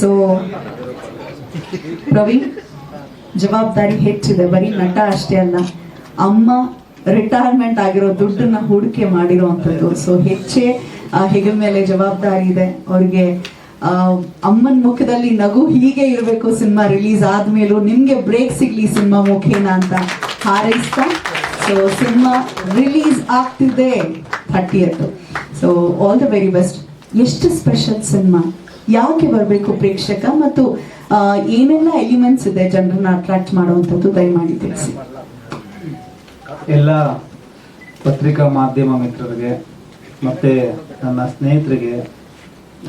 So Praveen ಜವಾಬ್ದಾರಿ ಹೆಚ್ಚಿದೆ. ಬರೀ ನಟ ಅಷ್ಟೇ ಅಲ್ಲ, ಅಮ್ಮ ರಿಟೈರ್ಮೆಂಟ್ ಆಗಿರೋ ದುಡ್ಡನ್ನ ಹೂಡಿಕೆ ಮಾಡಿರುವಂಥದ್ದು. ಸೊ ಹೆಚ್ಚೇ ಹೆಗಲ ಮೇಲೆ ಜವಾಬ್ದಾರಿ ಇದೆ. ಅವ್ರಿಗೆ ಅಮ್ಮನ ಮುಖದಲ್ಲಿ ನಗು ಹೀಗೆ ಇರಬೇಕು ಸಿನಿಮಾ ರಿಲೀಸ್ ಆದ್ಮೇಲೂ ನಿಮ್ಗೆ ಬ್ರೇಕ್ ಸಿಗ್ಲಿ ಸಿನಿಮಾ ಮುಖೇನ ಅಂತ ಹಾರೈಸ್ತಾ. ಸೊ ಸಿನಿಮಾ ರಿಲೀಸ್ ಆಗ್ತಿದೆ thirtieth so all the very best ಎಷ್ಟು ಸ್ಪೆಷಲ್ ಸಿನಿಮಾ? ಯಾಕೆ ಬರಬೇಕು ಪ್ರೇಕ್ಷಕ? ಮತ್ತು ಏನೆಲ್ಲ ಎಲಿಮೆಂಟ್ಸ್ ಇದೆ ಜನರನ್ನ ಅಟ್ರಾಕ್ಟ್ ಮಾಡುವಂಥದ್ದು ದಯಮಾಡಿ ತಿಳಿಸಿ. ಎಲ್ಲ ಪತ್ರಿಕಾ ಮಾಧ್ಯಮ ಮಿತ್ರರಿಗೆ, ಮತ್ತೆ ನನ್ನ ಸ್ನೇಹಿತರಿಗೆ,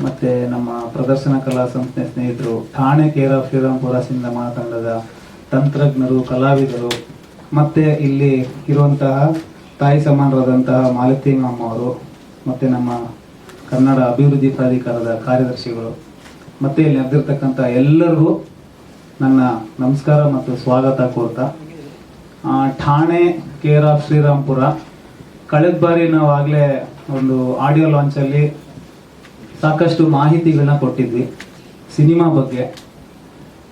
ಮತ್ತೆ ನಮ್ಮ ಪ್ರದರ್ಶನ ಕಲಾ ಸಂಸ್ಥೆ ಸ್ನೇಹಿತರು, ಠಾಣೆ ಕೇರ ಶ್ರೀರಾಮ್ಪುರ ಸಿನಿಮಾ ತಂಡದ ತಂತ್ರಜ್ಞರು, ಕಲಾವಿದರು, ಮತ್ತೆ ಇಲ್ಲಿ ಇರುವಂತಹ ತಾಯಿ ಸಮಾನರಾದಂತಹ ಮಾಲತಿ ಮಾಮ ಅವರು, ಮತ್ತೆ ನಮ್ಮ ಕನ್ನಡ ಅಭಿವೃದ್ಧಿ ಪ್ರಾಧಿಕಾರದ ಕಾರ್ಯದರ್ಶಿಗಳು, ಮತ್ತೆ ಇಲ್ಲಿ ಅದಿರ್ತಕ್ಕಂಥ ಎಲ್ಲರಿಗೂ ನನ್ನ ನಮಸ್ಕಾರ ಮತ್ತು ಸ್ವಾಗತ ಕೋರ್ತಾ. ಠಾಣೆ ಕೇರ್ ಆಫ್ ಶ್ರೀರಾಮ್ಪುರ ಕಳೆದ ಬಾರಿ ನಾವು ಆಗಲೇ ಒಂದು ಆಡಿಯೋ ಲಾಂಚಲ್ಲಿ ಸಾಕಷ್ಟು ಮಾಹಿತಿಗಳನ್ನ ಕೊಟ್ಟಿದ್ವಿ ಸಿನಿಮಾ ಬಗ್ಗೆ.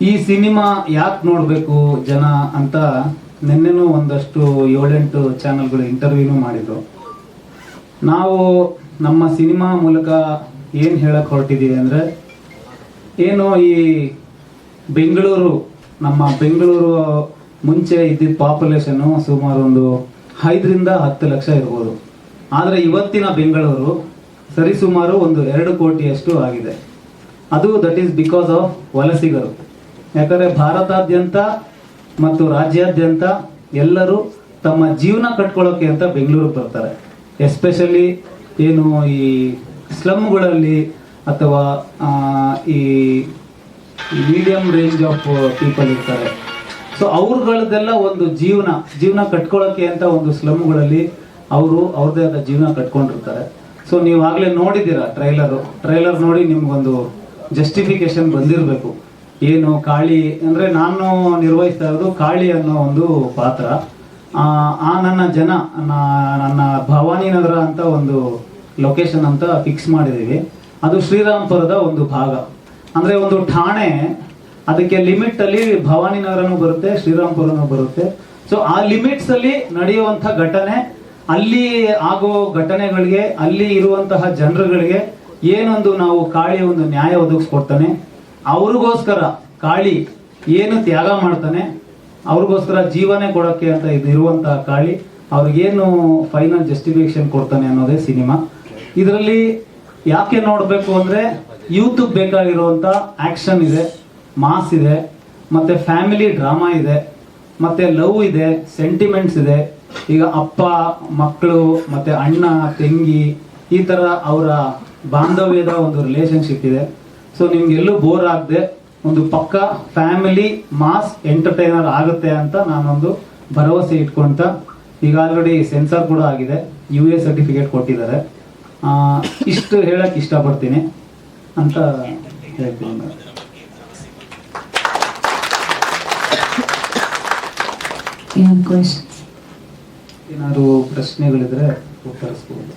ಈ ಸಿನಿಮಾ ಯಾಕೆ ನೋಡಬೇಕು ಜನ ಅಂತ ನಿನ್ನೆನೂ ಒಂದಷ್ಟು ಏಳೆಂಟು ಚಾನಲ್ಗಳು ಇಂಟರ್ವ್ಯೂನೂ ಮಾಡಿದ್ರು. ನಾವು ನಮ್ಮ ಸಿನಿಮಾ ಮೂಲಕ ಏನು ಹೇಳಕ್ಕೆ ಹೊರಟಿದ್ದೀವಿ ಅಂದರೆ, ಏನು ಈ ಬೆಂಗಳೂರು, ನಮ್ಮ ಬೆಂಗಳೂರು ಮುಂಚೆ ಇದ್ದಿದ್ದ ಪಾಪ್ಯುಲೇಷನ್ನು ಸುಮಾರು ಒಂದು ಐದರಿಂದ ಹತ್ತು ಲಕ್ಷ ಇರ್ಬೋದು. ಆದರೆ ಇವತ್ತಿನ ಬೆಂಗಳೂರು ಸರಿಸುಮಾರು ಒಂದು ಎರಡು ಕೋಟಿಯಷ್ಟು ಆಗಿದೆ. ಅದು ದಟ್ ಈಸ್ ಬಿಕಾಸ್ ಆಫ್ ವಲಸಿಗರು. ಯಾಕಂದರೆ ಭಾರತಾದ್ಯಂತ ಮತ್ತು ರಾಜ್ಯಾದ್ಯಂತ ಎಲ್ಲರೂ ತಮ್ಮ ಜೀವನ ಕಟ್ಕೊಳ್ಳೋಕೆ ಅಂತ ಬೆಂಗಳೂರಿಗೆ ಬರ್ತಾರೆ. ಎಸ್ಪೆಷಲಿ ಏನು ಈ ಸ್ಲಮ್ಗಳಲ್ಲಿ ಅಥವಾ ಈ ಮೀಡಿಯಂ ರೇಂಜ್ ಆಫ್ ಪೀಪಲ್ ಇರ್ತಾರೆ. ಸೊ ಅವ್ರಗಳದ್ದೆಲ್ಲ ಒಂದು ಜೀವನ ಜೀವನ ಕಟ್ಕೊಳ್ಳೋಕೆ ಅಂತ ಒಂದು ಸ್ಲಮ್ಗಳಲ್ಲಿ ಅವರು ಅವ್ರದ್ದೇ ಆದ ಜೀವನ ಕಟ್ಕೊಂಡಿರ್ತಾರೆ. ಸೊ ನೀವು ಆಗಲೇ ನೋಡಿದ್ದೀರಾ ಟ್ರೈಲರು? ಟ್ರೈಲರ್ ನೋಡಿ ನಿಮ್ಗೊಂದು ಜಸ್ಟಿಫಿಕೇಶನ್ ಬಂದಿರಬೇಕು. ಏನು, ಕಾಳಿ, ಅಂದರೆ ನಾನು ನಿರ್ವಹಿಸ್ತಾ ಇರೋದು ಕಾಳಿ ಅನ್ನೋ ಒಂದು ಪಾತ್ರ. ಆ ನನ್ನ ಜನ ನನ್ನ ಭವಾನಿ ನಗರ ಅಂತ ಒಂದು ಲೊಕೇಶನ್ ಅಂತ ಫಿಕ್ಸ್ ಮಾಡಿದ್ದೀವಿ. ಅದು ಶ್ರೀರಾಮ್ಪುರದ ಒಂದು ಭಾಗ. ಅಂದ್ರೆ ಒಂದು ಠಾಣೆ, ಅದಕ್ಕೆ ಲಿಮಿಟ್ ಅಲ್ಲಿ ಭವಾನಿ ನಗರನೂ ಬರುತ್ತೆ, ಶ್ರೀರಾಮ್ಪುರನೂ ಬರುತ್ತೆ. ಸೊ ಆ ಲಿಮಿಟ್ಸ್ ಅಲ್ಲಿ ನಡೆಯುವಂತ ಘಟನೆ, ಅಲ್ಲಿ ಆಗೋ ಘಟನೆಗಳಿಗೆ, ಅಲ್ಲಿ ಇರುವಂತಹ ಜನರುಗಳಿಗೆ ಏನೊಂದು ನಾವು ಕಾಳಿ ಒಂದು ನ್ಯಾಯ ಒದಗಿಸ್ಕೊಡ್ತಾನೆ. ಅವ್ರಿಗೋಸ್ಕರ ಕಾಳಿ ಏನು ತ್ಯಾಗ ಮಾಡ್ತಾನೆ ಅವ್ರಿಗೋಸ್ಕರ ಜೀವನೇ ಕೊಡೋಕ್ಕೆ ಅಂತ ಇದಿರುವಂತಹ ಕಾಳಿ ಅವ್ರಿಗೇನು ಫೈನಲ್ ಜಸ್ಟಿಫಿಕೇಶನ್ ಕೊಡ್ತಾನೆ ಅನ್ನೋದೇ ಸಿನಿಮಾ. ಇದರಲ್ಲಿ ಯಾಕೆ ನೋಡಬೇಕು ಅಂದ್ರೆ ಯೂತ್ ಬೇಕಾಗಿರುವಂತ ಆಕ್ಷನ್ ಇದೆ ಮಾಸ್ ಇದೆ, ಮತ್ತೆ ಫ್ಯಾಮಿಲಿ ಡ್ರಾಮಾ ಇದೆ, ಮತ್ತೆ ಲವ್ ಇದೆ ಸೆಂಟಿಮೆಂಟ್ಸ್ ಇದೆ. ಈಗ ಅಪ್ಪ, ಮಕ್ಕಳು, ಮತ್ತೆ ಅಣ್ಣ, ತಂಗಿ, ಈ ತರ ಅವರ ಬಾಂಧವ್ಯದ ಒಂದು ರಿಲೇಶನ್ಶಿಪ್ ಇದೆ. ಸೊ ನಿಮ್ಗೆಲ್ಲೂ ಬೋರ್ ಆಗದೆ ಒಂದು ಪಕ್ಕ ಫ್ಯಾಮಿಲಿ ಮಾಸ್ ಎಂಟರ್ಟೈನರ್ ಆಗುತ್ತೆ ಅಂತ ನಾನೊಂದು ಭರವಸೆ ಇಟ್ಕೊಂತ ಈಗ ಆಲ್ರೆಡಿ ಸೆನ್ಸರ್ ಕೂಡ ಆಗಿದೆ ಯು ಎ ಸರ್ಟಿಫಿಕೇಟ್ ಕೊಟ್ಟಿದ್ದಾರೆ. ಆ, ಇಷ್ಟು ಹೇಳಕ್ ಇಷ್ಟಪಡ್ತೀನಿ ಅಂತ ಹೇಳ್ತೀನಿ. ಏನಾದ್ರು ಪ್ರಶ್ನೆಗಳಿದ್ರೆ ಉತ್ತರಿಸ್ಬೋದು.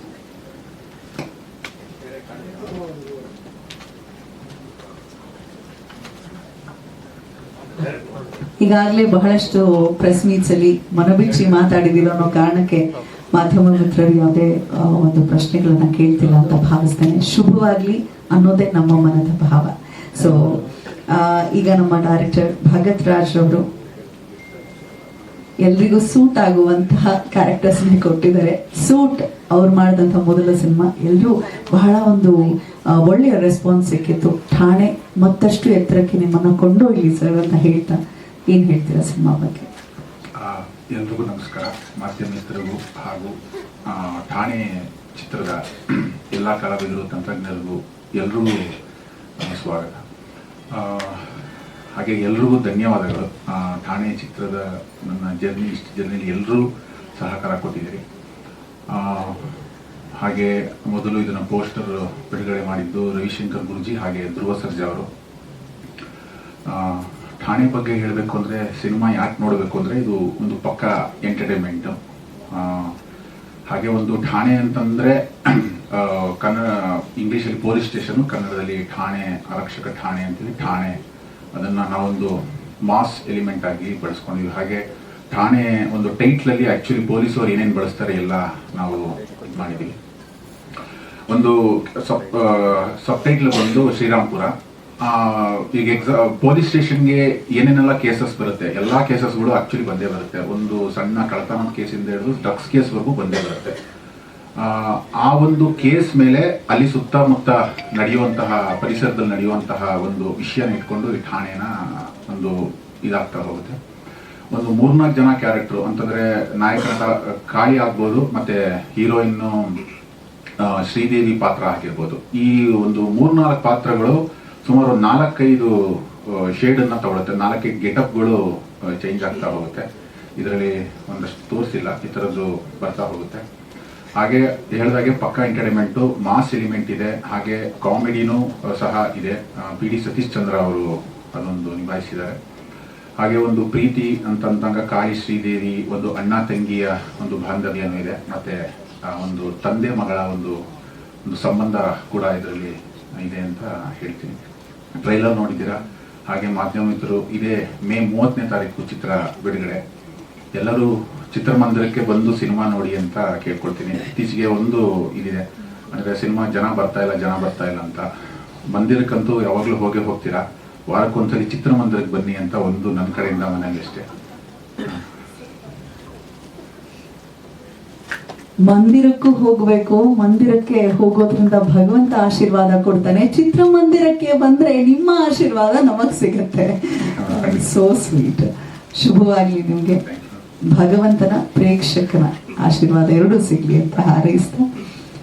ಈಗಾಗಲೇ ಬಹಳಷ್ಟು ಪ್ರೆಸ್ ಮೀಟ್ಸ್ ಅಲ್ಲಿ ಮನಬಿಚ್ಚಿ ಮಾತಾಡಿದಿರೋ ಅನ್ನೋ ಕಾರಣಕ್ಕೆ ಮಾಧ್ಯಮ ಮಿತ್ರರು ಯಾವುದೇ ಒಂದು ಪ್ರಶ್ನೆಗಳನ್ನ ಕೇಳ್ತಿಲ್ಲ ಅಂತ ಭಾವಿಸ್ತೇನೆ. ಶುಭವಾಗ್ಲಿ ಅನ್ನೋದೇ ನಮ್ಮ ಮನದ ಭಾವ. ಸೊ ಈಗ ನಮ್ಮ ಡೈರೆಕ್ಟರ್ ಭಗತ್ ರಾಜ್ ಅವರು ಎಲ್ರಿಗೂ ಸೂಟ್ ಆಗುವಂತಹ ಕ್ಯಾರೆಕ್ಟರ್ಸ್ ಕೊಟ್ಟಿದ್ದಾರೆ. ಸೂಟ್ ಅವ್ರು ಮಾಡಿದಂತ ಮೊದಲ ಸಿನಿಮಾ ಎಲ್ಲರೂ ಬಹಳ ಒಂದು ಒಳ್ಳೆಯ ರೆಸ್ಪಾನ್ಸ್ ಸಿಕ್ಕಿತ್ತು. ಠಾಣೆ ಮತ್ತಷ್ಟು ಎತ್ತರಕ್ಕೆ ನಿಮ್ಮನ್ನ ಕೊಂಡೊಯ್ಲಿ ಸರ್ ಅಂತ ಹೇಳ್ತಾ ಏನ್ ಹೇಳ್ತೀರಾ ಸಿನಿಮಾ ಬಗ್ಗೆ? ಎಲ್ರಿಗೂ ನಮಸ್ಕಾರ. ಮಾಧ್ಯಮ ಮಿತ್ರರಿಗೂ ಹಾಗೂ ಠಾಣೆ ಚಿತ್ರದ ಎಲ್ಲ ಕಲಾವಿದರು, ತಂತ್ರಜ್ಞರಿಗೂ ಎಲ್ರಿಗೂ ಸ್ವಾಗತ. ಹಾಗೆ ಎಲ್ರಿಗೂ ಧನ್ಯವಾದಗಳು. ಠಾಣೆ ಚಿತ್ರದ ನನ್ನ ಜರ್ನಿ, ಇಷ್ಟು ಜರ್ನಿಲಿ ಎಲ್ಲರೂ ಸಹಕಾರ ಕೊಟ್ಟಿದ್ದೀರಿ. ಹಾಗೆ ಮೊದಲು ಇದನ್ನು ಪೋಸ್ಟರ್ ಬಿಡುಗಡೆ ಮಾಡಿದ್ದು ರವಿಶಂಕರ್ ಗುರುಜಿ ಹಾಗೆ ಧ್ರುವ ಸರ್ಜಾ ಅವರು. ಠಾಣೆ ಬಗ್ಗೆ ಹೇಳಬೇಕು ಅಂದರೆ, ಸಿನಿಮಾ ಯಾಕೆ ನೋಡಬೇಕು ಅಂದರೆ, ಇದು ಒಂದು ಪಕ್ಕ ಎಂಟರ್ಟೈನ್ಮೆಂಟು ಹಾಗೆ ಒಂದು ಠಾಣೆ ಅಂತಂದರೆ ಕನ್ನಡ, ಇಂಗ್ಲೀಷಲ್ಲಿ ಪೊಲೀಸ್ ಸ್ಟೇಷನ್, ಕನ್ನಡದಲ್ಲಿ ಠಾಣೆ, ಆರಕ್ಷಕ ಠಾಣೆ ಅಂತೇಳಿ ಠಾಣೆ. ಅದನ್ನು ನಾವೊಂದು ಮಾಸ್ ಎಲಿಮೆಂಟ್ ಆಗಿ ಬಳಸ್ಕೊಂಡಿದ್ವಿ ಹಾಗೆ ಠಾಣೆ ಒಂದು ಟೈಟ್ಲಲ್ಲಿ ಆ್ಯಕ್ಚುಲಿ ಪೊಲೀಸವರು ಏನೇನು ಬಳಸ್ತಾರೆ ಎಲ್ಲ ನಾವು ಇದು ಮಾಡಿದ್ದೀವಿ ಒಂದು ಸಬ್ ಸಬ್ ಟೈಟ್ಲ್ ಬಂದು ಶ್ರೀರಾಮ್ಪುರ. ಈಗ ಎಕ್ಸಾ ಪೊಲೀಸ್ ಸ್ಟೇಷನ್ಗೆ ಏನೇನೆಲ್ಲ ಕೇಸಸ್ ಬರುತ್ತೆ? ಎಲ್ಲಾ ಕೇಸಸ್ಗಳು ಆಕ್ಚುಲಿ ಬಂದೇ ಬರುತ್ತೆ. ಒಂದು ಸಣ್ಣ ಕಳತನ ಕೇಸಿಂದ ಹಿಡಿದು ಡ್ರಗ್ಸ್ ಕೇಸ್ವರೆಗೂ ಬಂದೇ ಬರುತ್ತೆ. ಆ, ಒಂದು ಕೇಸ್ ಮೇಲೆ ಅಲ್ಲಿ ಸುತ್ತಮುತ್ತ ನಡೆಯುವಂತಹ ಪರಿಸರದಲ್ಲಿ ನಡೆಯುವಂತಹ ಒಂದು ವಿಷಯನ ಇಟ್ಕೊಂಡು ಈ ಠಾಣೆನ ಒಂದು ಇದಾಗ್ತಾ ಹೋಗುತ್ತೆ. ಒಂದು ಮೂರ್ನಾಲ್ಕು ಜನ ಕ್ಯಾರೆಕ್ಟರ್ ಅಂತಂದ್ರೆ ನಾಯಕ ಕಾಯಿ ಆಗ್ಬೋದು ಮತ್ತೆ ಹೀರೋಯಿನ್ ಶ್ರೀದೇವಿ ಪಾತ್ರ ಆಗಿರ್ಬೋದು ಈ ಒಂದು ಮೂರ್ನಾಲ್ಕು ಪಾತ್ರಗಳು ಸುಮಾರು ನಾಲ್ಕೈದು ಶೇಡ್ ಅನ್ನ ತಗೊಳುತ್ತೆ. ನಾಲ್ಕೈದು ಗೆಟಪ್ಗಳು ಚೇಂಜ್ ಆಗ್ತಾ ಹೋಗುತ್ತೆ. ಇದರಲ್ಲಿ ಒಂದಷ್ಟು ತೋರಿಸಿಲ್ಲ. ಈ ಥರದ್ದು ಬರ್ತಾ ಹೋಗುತ್ತೆ. ಹಾಗೆ ಹೇಳಿದಾಗೆ ಪಕ್ಕ ಎಂಟರ್ಟೈನ್ಮೆಂಟು, ಮಾಸ್ ಎಲಿಮೆಂಟ್ ಇದೆ. ಹಾಗೆ ಕಾಮಿಡಿನೂ ಸಹ ಇದೆ. ಪಿ ಡಿ ಸತೀಶ್ ಚಂದ್ರ ಅವರು ಅದೊಂದು ನಿಭಾಯಿಸಿದ್ದಾರೆ. ಹಾಗೆ ಒಂದು ಪ್ರೀತಿ ಅಂತಂದಾಗ ಕಾಯಿ ಶ್ರೀದೇವಿ, ಒಂದು ಅಣ್ಣ ತಂಗಿಯ ಒಂದು ಬಾಂಧವ್ಯನೂ ಇದೆ. ಮತ್ತೆ ಒಂದು ತಂದೆ ಮಗಳ ಒಂದು ಒಂದು ಸಂಬಂಧ ಕೂಡ ಇದರಲ್ಲಿ ಇದೆ ಅಂತ ಹೇಳ್ತೀನಿ. ಟ್ರೈಲರ್ ನೋಡಿದ್ದೀರಾ? ಹಾಗೆ ಮಾಧ್ಯಮ ಮಿತ್ರರು, ಇದೇ ಮೇ ಮೂವತ್ತನೇ ತಾರೀಕು ಚಿತ್ರ ಬಿಡುಗಡೆ. ಎಲ್ಲರೂ ಚಿತ್ರಮಂದಿರಕ್ಕೆ ಬಂದು ಸಿನಿಮಾ ನೋಡಿ ಅಂತ ಕೇಳ್ಕೊಳ್ತೀನಿ. ಇತ್ತೀಚೆಗೆ ಒಂದು ಇದಿದೆ. ಅಂದರೆ ಸಿನಿಮಾ ಜನ ಬರ್ತಾ ಇಲ್ಲ, ಜನ ಬರ್ತಾ ಇಲ್ಲ ಅಂತ. ಮಂದಿರಕ್ಕಂತೂ ಯಾವಾಗಲೂ ಹೋಗೇ ಹೋಗ್ತೀರಾ? ವಾರಕ್ಕೊಂದ್ಸರಿ ಚಿತ್ರಮಂದಿರಕ್ಕೆ ಬನ್ನಿ ಅಂತ ಒಂದು ನನ್ನ ಕಡೆಯಿಂದ ಮನೇಲಿ ಅಷ್ಟೇ. ಮಂದಿರಕ್ಕೂ ಹೋಗ್ಬೇಕು ಮಂದಿರಕ್ಕೆ ಹೋಗೋದ್ರಿಂದ ಭಗವಂತ ಆಶೀರ್ವಾದ ಕೊಡ್ತಾನೆ. ಚಿತ್ರಮಂದಿರಕ್ಕೆ ಬಂದ್ರೆ ನಿಮ್ಮ ಆಶೀರ್ವಾದ ನಮಗ್ ಸಿಗತ್ತೆ. ಸೋ ಸ್ವೀಟ್ ಶುಭವಾಗ್ಲಿ ನಿಮ್ಗೆ. ಭಗವಂತನ ಪ್ರೇಕ್ಷಕನ ಆಶೀರ್ವಾದ ಎರಡೂ ಸಿಗ್ಲಿ ಅಂತ ಹಾರೈಸ್ತಾ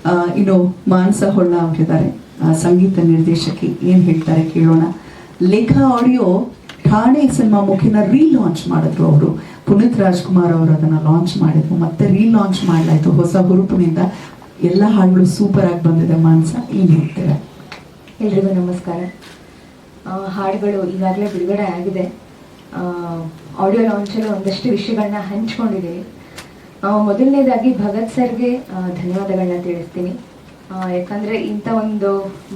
ಆ, ಇನ್ನು ಮಾನಸ ಹೊಳ್ಳ ಅವರಿದ್ದಾರೆ. ಸಂಗೀತ ನಿರ್ದೇಶಕಿ ಏನ್ ಹೇಳ್ತಾರೆ ಕೇಳೋಣ. ಲೇಖಾ ಆಡಿಯೋ ಠಾಣೆ ಸಿನಿಮಾ ಮುಖಿನ ರೀಲಾಂಚ್ ಮಾಡಿದ್ರು ಅವರು. ಪುನೀತ್ ರಾಜ್ಕುಮಾರ್ ಅವರು ಅದನ್ನ ಲಾಂಚ್ ಮಾಡಿದ್ರು. ಮತ್ತೆ ರೀಲಾಂಚ್ ಮಾಡಲಾಯ್ತು. ಹೊಸ ಹುರುಪಿನಿಂದ ಎಲ್ಲ ಹಾಡುಗಳು ಸೂಪರ್ ಆಗಿ ಬಂದಿದೆ ಮಾನ್ಸ. ಏನ್ ಹೇಳ್ತೀರಾ? ಎಲ್ರಿಗೂ ನಮಸ್ಕಾರ. ಹಾಡುಗಳು ಈಗಾಗಲೇ ಬಿಡುಗಡೆ ಆಗಿದೆ. ಆಡಿಯೋ ಲಾಂಚಲ್ಲಿ ಒಂದಷ್ಟು ವಿಷಯಗಳನ್ನ ಹಂಚ್ಕೊಂಡಿದ್ದೀವಿ ಮೊದಲನೇದಾಗಿ ಭಗತ್ ಸರ್ಗೆ ಧನ್ಯವಾದಗಳನ್ನ ತಿಳಿಸ್ತೀನಿ. ಯಾಕಂದರೆ ಇಂಥ ಒಂದು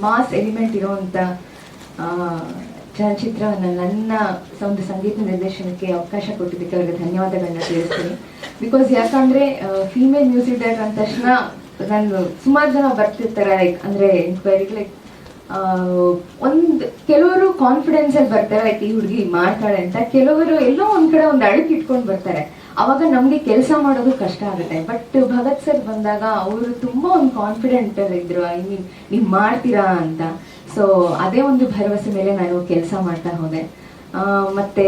ಮಾಸ್ ಎಲಿಮೆಂಟ್ ಇರೋವಂಥ ಚಲನಚಿತ್ರವನ್ನು ನನ್ನ ಒಂದು ಸಂಗೀತ ನಿರ್ದೇಶನಕ್ಕೆ ಅವಕಾಶ ಕೊಟ್ಟಿದ್ದಕ್ಕೆ ಅವರಿಗೆ ಧನ್ಯವಾದಗಳನ್ನ ತಿಳಿಸ್ತೀನಿ. ಬಿಕಾಸ್ ಯಾಕಂದ್ರೆ ಫೀಮೇಲ್ ಮ್ಯೂಸಿಕ್ ಡೈರೆಕ್ಟರ್ ಅಂದ ತಕ್ಷಣ ನಾನು ಸುಮಾರು ಜನ ಬರ್ತಿರ್ತಾರೆ ಲೈಕ್ ಅಂದ್ರೆ ಎನ್ಕ್ವೈರಿಗೆ ಲೈಕ್ ಒಂದು ಕೆಲವರು ಕಾನ್ಫಿಡೆನ್ಸ್ ಅಲ್ಲಿ ಬರ್ತಾರೆ ಲೈಕ್ ಈ ಹುಡುಗಿ ಮಾಡ್ತಾಳೆ ಅಂತ. ಕೆಲವರು ಎಲ್ಲೋ ಒಂದ್ ಕಡೆ ಒಂದು ಅಳುಕು ಇಟ್ಕೊಂಡು ಬರ್ತಾರೆ. ಅವಾಗ ನಮ್ಗೆ ಕೆಲಸ ಮಾಡೋದು ಕಷ್ಟ ಆಗುತ್ತೆ. ಬಟ್ ಭಗತ್ ಸರ್ ಬಂದಾಗ ಅವರು ತುಂಬಾ ಒಂದು ಕಾನ್ಫಿಡೆಂಟ್ ಅಲ್ಲಿ ಇದ್ರು. ಐ ಮೀನ್ ನೀವ್ ಮಾಡ್ತೀರಾ ಅಂತ. ಸೊ ಅದೇ ಒಂದು ಭರವಸೆ ಮೇಲೆ ನಾನು ಕೆಲಸ ಮಾಡ್ತಾ ಹೋದೆ. ಮತ್ತೆ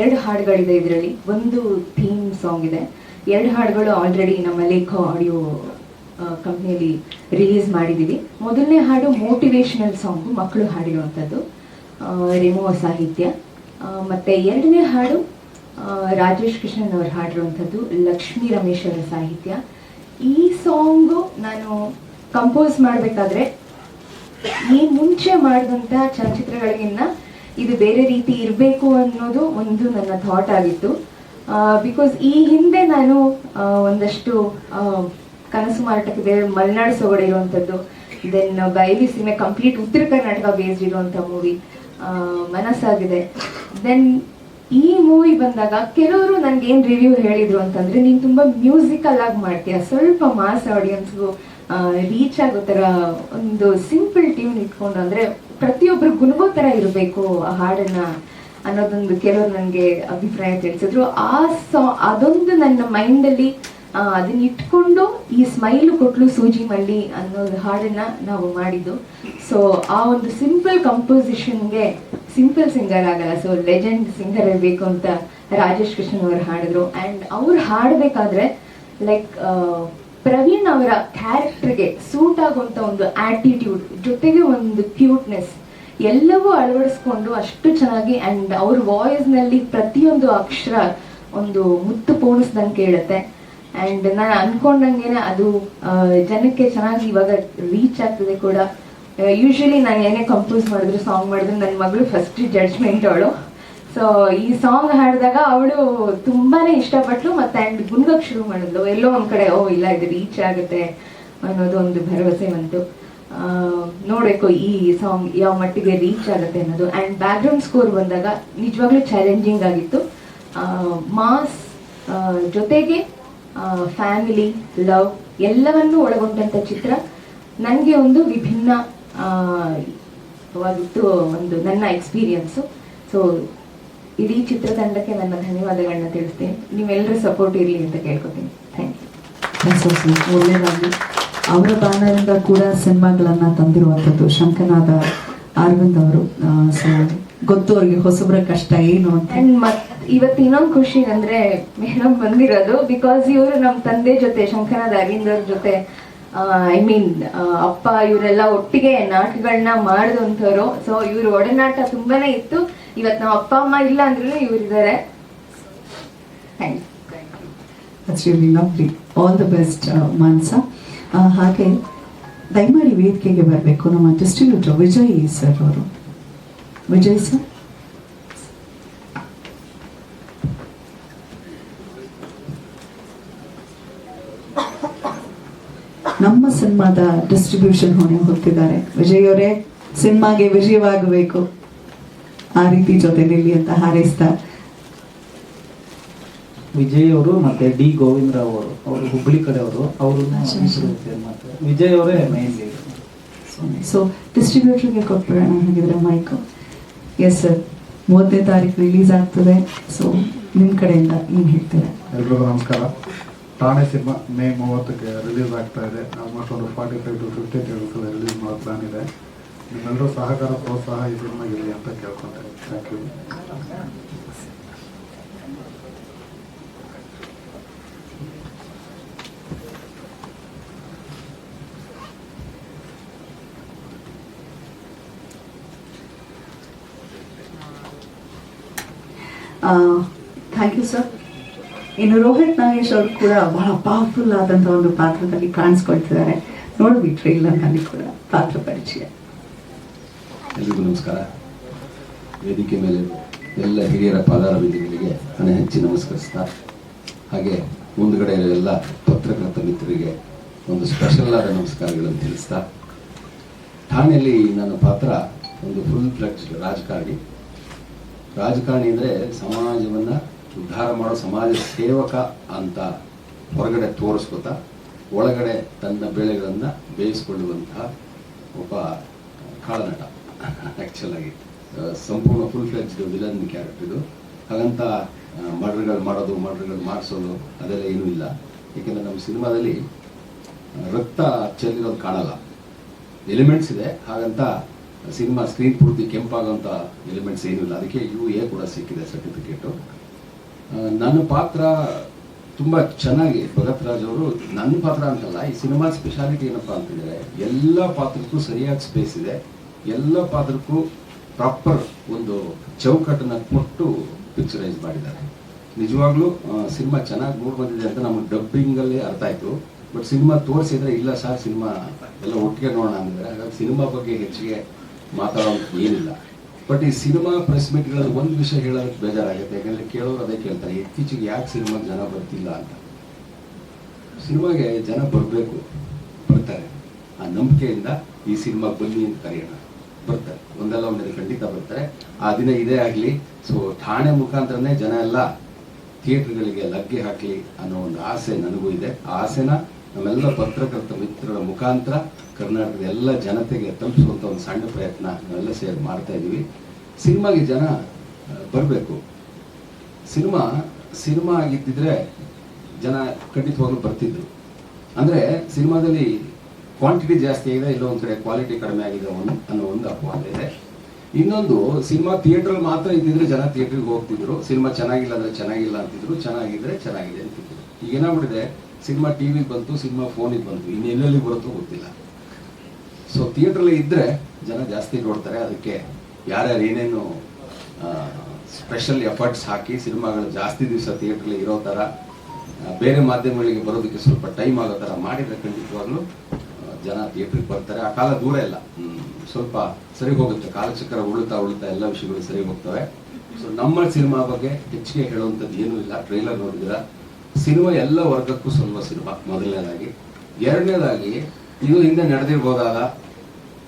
ಎರಡು ಹಾಡುಗಳಿದೆ ಇದರಲ್ಲಿ. ಒಂದು ಥೀಮ್ ಸಾಂಗ್ ಇದೆ. ಎರಡು ಹಾಡುಗಳು ಆಲ್ರೆಡಿ ನಮ್ಮ ಲೇಖ ಆಡಿಯೋ ಕಂಪ್ನಿಯಲ್ಲಿ ರಿಲೀಸ್ ಮಾಡಿದ್ದೀವಿ ಮೊದಲನೇ ಹಾಡು ಮೋಟಿವೇಶನಲ್ ಸಾಂಗು ಮಕ್ಕಳು ಹಾಡಿರುವಂಥದ್ದು. ರೆಮೋ ಸಾಹಿತ್ಯ ಮತ್ತೆ ಎರಡನೇ ಹಾಡು ರಾಜೇಶ್ ಕೃಷ್ಣನ್ ಅವರು ಹಾಡಿರುವಂಥದ್ದು, ಲಕ್ಷ್ಮೀ ರಮೇಶ್ ಅವರ ಸಾಹಿತ್ಯ. ಈ ಸಾಂಗು ನಾನು ಕಂಪೋಸ್ ಮಾಡಬೇಕಾದ್ರೆ ಈ ಮುಂಚೆ ಮಾಡಿದಂಥ ಚಲನಚಿತ್ರಗಳಿಗಿನ್ನ ಇದು ಬೇರೆ ರೀತಿ ಇರಬೇಕು ಅನ್ನೋದು ಒಂದು ನನ್ನ ಥಾಟ್ ಆಗಿತ್ತು. ಬಿಕಾಸ್ ಈ ಹಿಂದೆ ನಾನು ಒಂದಷ್ಟು ಕನಸು ಮಾರಾಟಕ್ಕಿದೆ ಮಲೆನಾಡು ಸೊಗಡೆ ಇರುವಂಥದ್ದು then ಬಯಲಿ cinema complete Uttara Karnataka based ಇರುವಂಥ ಮೂವಿ ಮನಸ್ಸಾಗಿದೆ. ದೆನ್ ಈ ಮೂವಿ ಬಂದಾಗ ಕೆಲವರು ನನ್ಗೆ ಏನ್ ರಿವ್ಯೂ ಹೇಳಿದ್ರು ಅಂತಂದ್ರೆ ನೀನ್ ತುಂಬಾ ಮ್ಯೂಸಿಕಲ್ ಆಗಿ ಮಾಡ್ತೀಯ, ಸ್ವಲ್ಪ ಮಾಸ್ ಆಡಿಯನ್ಸ್ಗೂ ರೀಚ್ ಆಗೋ ತರ ಒಂದು ಸಿಂಪಲ್ ಟ್ಯೂನ್ ಇಟ್ಕೊಂಡು ಅಂದ್ರೆ ಪ್ರತಿಯೊಬ್ರು ಗುಣಗೋ ಥರ ಇರಬೇಕು ಆ ಹಾಡನ್ನ ಅನ್ನೋದೊಂದು ಕೆಲವರು ನನಗೆ ಅಭಿಪ್ರಾಯ ತಿಳಿಸಿದ್ರು. ಆ ಸಾ ಅದೊಂದು ನನ್ನ ಮೈಂಡಲ್ಲಿ ಅದನ್ನ ಇಟ್ಕೊಂಡು ಈ ಸ್ಮೈಲ್ ಕೊಟ್ಲು ಸೂಜಿ ಮಳ್ಳಿ ಅನ್ನೋ ಹಾಡನ್ನ ನಾವು ಮಾಡಿದ್ದು. ಸೊ ಆ ಒಂದು ಸಿಂಪಲ್ ಕಂಪೋಸಿಷನ್ಗೆ ಸಿಂಪಲ್ ಸಿಂಗರ್ ಆಗಲ್ಲ. ಸೊ ಲೆಜೆಂಡ್ ಸಿಂಗರ್ ಇರಬೇಕು ಅಂತ ರಾಜೇಶ್ ಕೃಷ್ಣನ್ ಅವರು ಹಾಡಿದ್ರು. ಅಂಡ್ ಅವ್ರು ಹಾಡಬೇಕಾದ್ರೆ ಲೈಕ್ ಪ್ರವೀಣ್ ಅವರ ಕ್ಯಾರೆಕ್ಟರ್ಗೆ ಸೂಟ್ ಆಗುವಂತ ಒಂದು ಆಟಿಟ್ಯೂಡ್ ಜೊತೆಗೆ ಒಂದು ಕ್ಯೂಟ್ನೆಸ್ ಎಲ್ಲವೂ ಅಳವಡಿಸ್ಕೊಂಡು ಅಷ್ಟು ಚೆನ್ನಾಗಿ ಅಂಡ್ ಅವ್ರ ವಾಯ್ಸ್ನಲ್ಲಿ ಪ್ರತಿಯೊಂದು ಅಕ್ಷರ ಒಂದು ಮುತ್ತು ಪೋಣಿಸ್ದಂಗೆ ಕೇಳುತ್ತೆ. ಅಂಡ್ ನಾನು ಅನ್ಕೊಂಡಂಗೆನೆ ಅದು ಜನಕ್ಕೆ ಚೆನ್ನಾಗಿ ಇವಾಗ ರೀಚ್ ಆಗ್ತದೆ ಕೂಡ. ಯೂಶಲಿ ನಾನು ಏನೇ ಕಂಪೋಸ್ ಮಾಡಿದ್ರು ಸಾಂಗ್ ಮಾಡಿದ್ರು ನನ್ನ ಮಗಳು ಫಸ್ಟ್ ಜಡ್ಜ್ಮೆಂಟ್ ಅವಳು. ಸೊ ಈ ಸಾಂಗ್ ಹಾಡಿದಾಗ ಅವಳು ತುಂಬಾನೇ ಇಷ್ಟಪಟ್ಟಳು ಮತ್ತೆ ಅಂಡ್ ಗುಣಗಕ್ ಶುರು ಮಾಡಿದ್ಲು. ಎಲ್ಲೋ ಒಂದ್ ಕಡೆ, ಓ, ಇಲ್ಲ, ಇದು ರೀಚ್ ಆಗುತ್ತೆ ಅನ್ನೋದು ಒಂದು ಭರವಸೆ ಬಂತು. ನೋಡಬೇಕು ಈ ಸಾಂಗ್ ಯಾವ ಮಟ್ಟಿಗೆ ರೀಚ್ ಆಗುತ್ತೆ ಅನ್ನೋದು. ಆ್ಯಂಡ್ ಬ್ಯಾಕ್ಗ್ರೌಂಡ್ ಸ್ಕೋರ್ ಬಂದಾಗ ನಿಜವಾಗ್ಲೂ ಚಾಲೆಂಜಿಂಗ್ ಆಗಿತ್ತು. ಮಾಸ್ ಜೊತೆಗೆ ಫ್ಯಾಮಿಲಿ ಲವ್ ಎಲ್ಲವನ್ನೂ ಒಳಗೊಂಡಂಥ ಚಿತ್ರ ನನಗೆ ಒಂದು ವಿಭಿನ್ನ ಆಗಿತ್ತು ಒಂದು ನನ್ನ ಎಕ್ಸ್ಪೀರಿಯನ್ಸು ಸೊ ಇಡೀ ಚಿತ್ರತಂಡಕ್ಕೆ ನನ್ನ ಧನ್ಯವಾದಗಳನ್ನ ತಿಳಿಸ್ತೇನೆ. ನೀವೆಲ್ಲರ ಸಪೋರ್ಟ್ ಇರಲಿ ಅಂತ ಕೇಳ್ಕೊತೀನಿ. ಥ್ಯಾಂಕ್ ಯು ಒಳ್ಳೆಯದಾಗಿ ಅವರ ಬ್ಯಾನರಿಂದ ಕೂಡ ಸಿನಿಮಾಗಳನ್ನ ತಂದಿರುವಂಥದ್ದು ಶಂಕನಾದ ಅರವಿಂದ್ ಅವರು. ಸೊ ಗೊತ್ತು ಅವ್ರಿಗೆ ಹೊಸಬ್ರ ಕಷ್ಟ ಏನು ಅಂತ. ಇವತ್ತು ಇನ್ನೊಂದು ಖುಷಿ ಅಂದ್ರೆ ಮೇಡಮ್ ಬಂದಿರೋದು ಬಿಕಾಸ್ ಇವರು ನಮ್ಮ ತಂದೆ ಜೊತೆ ಶಂಕನಾದ ಅರವಿಂದ್ ಅವ್ರ ಜೊತೆ ಐ ಮೀನ್ ಅಪ್ಪ ಇವರೆಲ್ಲ ಒಟ್ಟಿಗೆ ನಾಟಕಗಳನ್ನ ಮಾಡಿದಂಥವ್ರು. ಸೊ ಇವ್ರ ಒಡನಾಟ ತುಂಬಾನೇ ಇತ್ತು. ಇವತ್ತು ನಮ್ಮ ಅಪ್ಪ, ಅಮ್ಮ ಇಲ್ಲ ಅಂದ್ರೂ ಇವ್ರು ಇದ್ದಾರೆ thank you that's really lovely all the best Manasa ಹಾಗೆ, ದಯಮಾಡಿ ವೇದಿಕೆಗೆ ಬರಬೇಕು. ನಮ್ಮ ಡಿಸ್ಟ್ರಿಬ್ಯೂಟರ್ ವಿಜಯ್ ಸರ್ ಅವರು. ವಿಜಯ್ ಸರ್? ನಮ್ಮ ಸಿನಿಮಾದ ಡಿಸ್ಟ್ರಿಬ್ಯೂಷನ್ ಹೊಣೆ ಹೋಗ್ತಿದ್ದಾರೆ. ವಿಜಯ್ ಅವರೇ, ಸಿನಿಮಾಗೆ ವಿಜಯವಾಗಬೇಕು. ಆ ರೀತಿ ಜೊತೆ ನಿಲ್ಲಿ ಅಂತ ಹಾರೈಸ್ತಾ ವಿಜಯ್ ಅವರು ಮತ್ತೆ ಡಿ ಗೋವಿಂದರಾವ್ ಅವರು ಅವರು ಹುಬ್ಳಿ ಕಡೆ ಅವರು ವಿಜಯ್ ಅವರೇ ಮೈನ್ ಸೊ ಡಿಸ್ಟ್ರಿಬ್ಯೂಟರ್ಗೆ ಕೊಟ್ಬಿಡೋಣ ಹಾಗಿದ್ರೆ ಮೈಕ್ ಎಸ್ ಸರ್ ಮೂವತ್ತನೇ ತಾರೀಕು ರಿಲೀಸ್ ಆಗ್ತದೆ. ಸೊ ನಿಮ್ಮ ಕಡೆಯಿಂದ ಏನು ಹೇಳ್ತೀರಾ? ಎಲ್ರಿಗೂ ನಮಸ್ಕಾರ. ಠಾಣೆ ಸಿನಿಮಾ ಮೇ ಮೂವತ್ತಕ್ಕೆ ರಿಲೀಸ್ ಆಗ್ತಾ ಇದೆ. ಆಲ್ಮೋಸ್ಟ್ ಒಂದು forty five to fifty days release ಮಾಡೋ ಪ್ಲಾನ್ ಇದೆ. ನಿಮ್ಮೆಲ್ಲರೂ ಸಹಕಾರ, ಪ್ರೋತ್ಸಾಹ ಸಿನಿಮಾಗಿರಲಿ ಅಂತ ಕೇಳ್ಕೊತೇನೆ. Thank you thank you sir ಇನ್ನು ರೋಹಿತ್ ನಾಗೇಶ್ ಅವರು ಕೂಡ ಬಹಳ ಪವರ್ಫುಲ್ ಆದಂಥ ಒಂದು ಪಾತ್ರದಲ್ಲಿ ಕಾಣಿಸ್ಕೊಳ್ತಿದ್ದಾರೆ. ನೋಡ್ವಿ ಟ್ರೈಲರ್ನಲ್ಲಿ ಕೂಡ ಪಾತ್ರ ಪರಿಚಯ. ಎಲ್ರಿಗೂ ನಮಸ್ಕಾರ. ವೇದಿಕೆ ಮೇಲೆ ಎಲ್ಲ ಹಿರಿಯರ ಪಾದಾರ ಬಿಂದುಗಳಿಗೆ ನನ್ನ ಹೆಚ್ಚಿ ನಮಸ್ಕರಿಸ್ತಾ, ಹಾಗೆ ಮುಂದುಗಡೆ ಎಲ್ಲ ಪತ್ರಕರ್ತ ಮಿತ್ರರಿಗೆ ಒಂದು ಸ್ಪೆಷಲ್ ಆದ ನಮಸ್ಕಾರಗಳನ್ನು ತಿಳಿಸ್ತಾ, ಠಾಣೆಯಲ್ಲಿ ನನ್ನ ಪಾತ್ರ ಒಂದು ಫುಲ್ ಫ್ಲೆಕ್ಸ್ ರಾಜಕಾರಣಿ. ರಾಜಕಾರಣಿ ಅಂದರೆ ಸಮಾಜವನ್ನು ಉದ್ಧಾರ ಮಾಡೋ ಸಮಾಜ ಸೇವಕ ಅಂತ ಹೊರಗಡೆ ತೋರಿಸ್ಕೊತಾ, ಒಳಗಡೆ ತನ್ನ ಬೆಳೆಗಳನ್ನು ಬೇಯಿಸ್ಕೊಳ್ಳುವಂತಹ ಒಬ್ಬ ಕಾಳನಟ. ಆ್ಯಕ್ಚುಲ್ ಸಂಪೂರ್ಣ ಫುಲ್ ಫ್ಲೆಜ್ಡ್ ವಿಲನ್ ಕ್ಯಾರೆಕ್ಟರ್ ಇದು. ಹಾಗಂತ ಮರ್ಡರ್ಗಳು ಮಾಡೋದು ಮರ್ಡರ್ಗಳು ಮಾಡಿಸೋದು, ಅದೆಲ್ಲ ಏನೂ ಇಲ್ಲ. ಏಕೆಂದರೆ ನಮ್ಮ ಸಿನಿಮಾದಲ್ಲಿ ರಕ್ತ ಚೆಲ್ಲಿರೋದು ಕಾಣಲ್ಲ. ಎಲಿಮೆಂಟ್ಸ್ ಇದೆ. ಹಾಗಂತ, ಸಿನಿಮಾ ಸ್ಕ್ರೀನ್ ಪೂರ್ತಿ ಕೆಂಪಾಗೋಂಥ ಎಲಿಮೆಂಟ್ಸ್ ಏನೂ ಇಲ್ಲ. ಅದಕ್ಕೆ ಯು ಎ ಕೂಡ ಸಿಕ್ಕಿದೆ ಸರ್ಟಿಫಿಕೇಟು ನನ್ನ ಪಾತ್ರ ತುಂಬ ಚೆನ್ನಾಗಿ, ಭಗತ್ ರಾಜ್ ಅವರು ನನ್ನ ಪಾತ್ರ ಅಂತಲ್ಲ, ಈ ಸಿನಿಮಾ ಸ್ಪೆಷಾಲಿಟಿ ಏನಪ್ಪ ಅಂತಂದರೆ, ಎಲ್ಲ ಪಾತ್ರಕ್ಕೂ ಸರಿಯಾದ ಸ್ಪೇಸ್ ಇದೆ. ಎಲ್ಲ ಪಾತ್ರಕ್ಕೂ ಪ್ರಾಪರ್ ಒಂದು ಚೌಕಟ್ಟನ್ನು ಕೊಟ್ಟು ಪಿಕ್ಚರೈಸ್ ಮಾಡಿದ್ದಾರೆ. ನಿಜವಾಗ್ಲೂ ಸಿನಿಮಾ ಚೆನ್ನಾಗಿ ಮೂಡ್ ಬಂದಿದೆ ಅಂತ ನಮಗೆ ಡಬ್ಬಿಂಗಲ್ಲೇ ಅರ್ಥ ಆಯಿತು. ಬಟ್ ಸಿನಿಮಾ ತೋರಿಸಿದ್ರೆ ಇಲ್ಲ ಸರ್, ಸಿನಿಮಾ ಎಲ್ಲ ಒಟ್ಟಿಗೆ ನೋಡೋಣ ಅಂದ್ರೆ ಹಾಗಾಗಿ ಸಿನಿಮಾ ಬಗ್ಗೆ ಹೆಚ್ಚಿಗೆ ಮಾತಾಡೋದು ಏನಿಲ್ಲ. ಬಟ್ ಈ ಸಿನಿಮಾ ಪ್ರೆಸ್ ಮೀಟ್ಗಳಲ್ಲಿ ಒಂದು ವಿಷಯ ಹೇಳೋದಕ್ಕೆ ಬೇಜಾರಾಗುತ್ತೆ. ಯಾಕಂದ್ರೆ ಕೇಳೋರು ಅದೇ ಕೇಳ್ತಾರೆ, ಇತ್ತೀಚೆಗೆ ಯಾಕೆ ಸಿನಿಮಾ ಜನ ಬರ್ತಿಲ್ಲ ಅಂತ. ಸಿನಿಮಾಗೆ ಜನ ಬರಬೇಕು, ಬರ್ತಾರೆ. ಆ ನಂಬಿಕೆಯಿಂದ ಈ ಸಿನಿಮಾ ಬನ್ನಿ ಅಂತ ಕರೆಯೋಣ. ಬರ್ತಾರೆ ಒಂದಲ್ಲ ಒಂದಿನ ಖಂಡಿತ ಬರ್ತಾರೆ ಆ ದಿನ ಇದೇ ಆಗಲಿ. ಸೊ ಠಾಣೆ ಮುಖಾಂತರನೇ ಜನ ಎಲ್ಲ ಥಿಯೇಟರ್ಗಳಿಗೆ ಲಗ್ಗೆ ಹಾಕಲಿ ಅನ್ನೋ ಒಂದು ಆಸೆ ನನಗೂ ಇದೆ. ಆ ಆಸೆನ ನಮ್ಮೆಲ್ಲ ಪತ್ರಕರ್ತ ಮಿತ್ರರ ಮುಖಾಂತರ ಕರ್ನಾಟಕದ ಎಲ್ಲ ಜನತೆಗೆ ತಲುಪಿಸುವಂಥ ಒಂದು ಸಣ್ಣ ಪ್ರಯತ್ನ ನಾವೆಲ್ಲ ಸೇರಿ ಮಾಡ್ತಾ ಇದ್ದೀವಿ. ಸಿನಿಮಾಗೆ ಜನ ಬರಬೇಕು. ಸಿನಿಮಾ ಸಿನಿಮಾ ಆಗಿದ್ದಿದ್ರೆ ಜನ ಖಂಡಿತವಾಗ್ಲೂ ಬರ್ತಿದ್ರು. ಅಂದ್ರೆ ಸಿನಿಮಾದಲ್ಲಿ ಕ್ವಾಂಟಿಟಿ ಜಾಸ್ತಿ ಆಗಿದೆ ಇಲ್ಲ ಒಂದ್ ಕಡೆ ಕ್ವಾಲಿಟಿ ಕಡಿಮೆ ಆಗಿದೆ ಅನ್ನೋ ಒಂದು ಅಪವಾದ ಇದೆ. ಇನ್ನೊಂದು ಸಿನಿಮಾ ಥಿಯೇಟರ್ ಮಾತ್ರ ಇದ್ದಿದ್ರೆ ಜನ ಥಿಯೇಟ್ರಿಗೆ ಹೋಗ್ತಿದ್ರು. ಸಿನಿಮಾ ಚೆನ್ನಾಗಿಲ್ಲ ಅಂದ್ರೆ ಚೆನ್ನಾಗಿಲ್ಲ ಅಂತಿದ್ರು. ಚೆನ್ನಾಗಿದ್ರೆ ಚೆನ್ನಾಗಿದೆ ಅಂತಿದ್ರು. ಈಗ ಏನಾಗ್ಬಿಟ್ಟಿದೆ? ಸಿನಿಮಾ ಟಿವಿ ಬಂತು ಸಿನಿಮಾ ಫೋನಿಗೆ ಬಂತು. ಇನ್ನು ಎಲ್ಲೆಲ್ಲಿ ಬರುತ್ತೋ ಗೊತ್ತಿಲ್ಲ. ಸೊ ಥಿಯೇಟ್ರಲ್ಲಿ ಇದ್ದರೆ ಜನ ಜಾಸ್ತಿ ನೋಡ್ತಾರೆ. ಅದಕ್ಕೆ ಯಾರ್ಯಾರು ಏನೇನು ಸ್ಪೆಷಲ್ ಎಫರ್ಟ್ಸ್ ಹಾಕಿ ಸಿನಿಮಾಗಳು ಜಾಸ್ತಿ ದಿವಸ ಥಿಯೇಟ್ರಲ್ಲಿ ಇರೋ ಥರ ಬೇರೆ ಮಾಧ್ಯಮಗಳಿಗೆ ಬರೋದಕ್ಕೆ ಸ್ವಲ್ಪ ಟೈಮ್ ಆಗೋ ಥರ ಮಾಡಿದರೆ ಖಂಡಿತವಾಗ್ಲೂ ಜನ ಥಿಯೇಟ್ರಿಗೆ ಬರ್ತಾರೆ. ಆ ಕಾಲ ದೂರ ಇಲ್ಲ. ಹ್ಮ್, ಸ್ವಲ್ಪ ಸರಿ ಹೋಗುತ್ತೆ. ಕಾಲಚಕ್ರ ಉಳುತ್ತಾ ಉಳುತ್ತಾ ಎಲ್ಲ ವಿಷಯಗಳು ಸರಿ ಹೋಗ್ತವೆ. ಸೊ ನಮ್ಮ ಸಿನಿಮಾ ಬಗ್ಗೆ ಹೆಚ್ಚಿಗೆ ಹೇಳುವಂಥದ್ದು ಏನೂ ಇಲ್ಲ. ಟ್ರೈಲರ್ ನೋಡಿದಿರ ಸಿನಿಮಾ ಎಲ್ಲ ವರ್ಗಕ್ಕೂ ಸ್ವಲ್ಪ ಸಿನಿಮಾ. ಮೊದಲನೇದಾಗಿ. ಎರಡನೇದಾಗಿ ಇದು ಹಿಂದೆ ನಡೆದಿರ್ಬೋದಾದ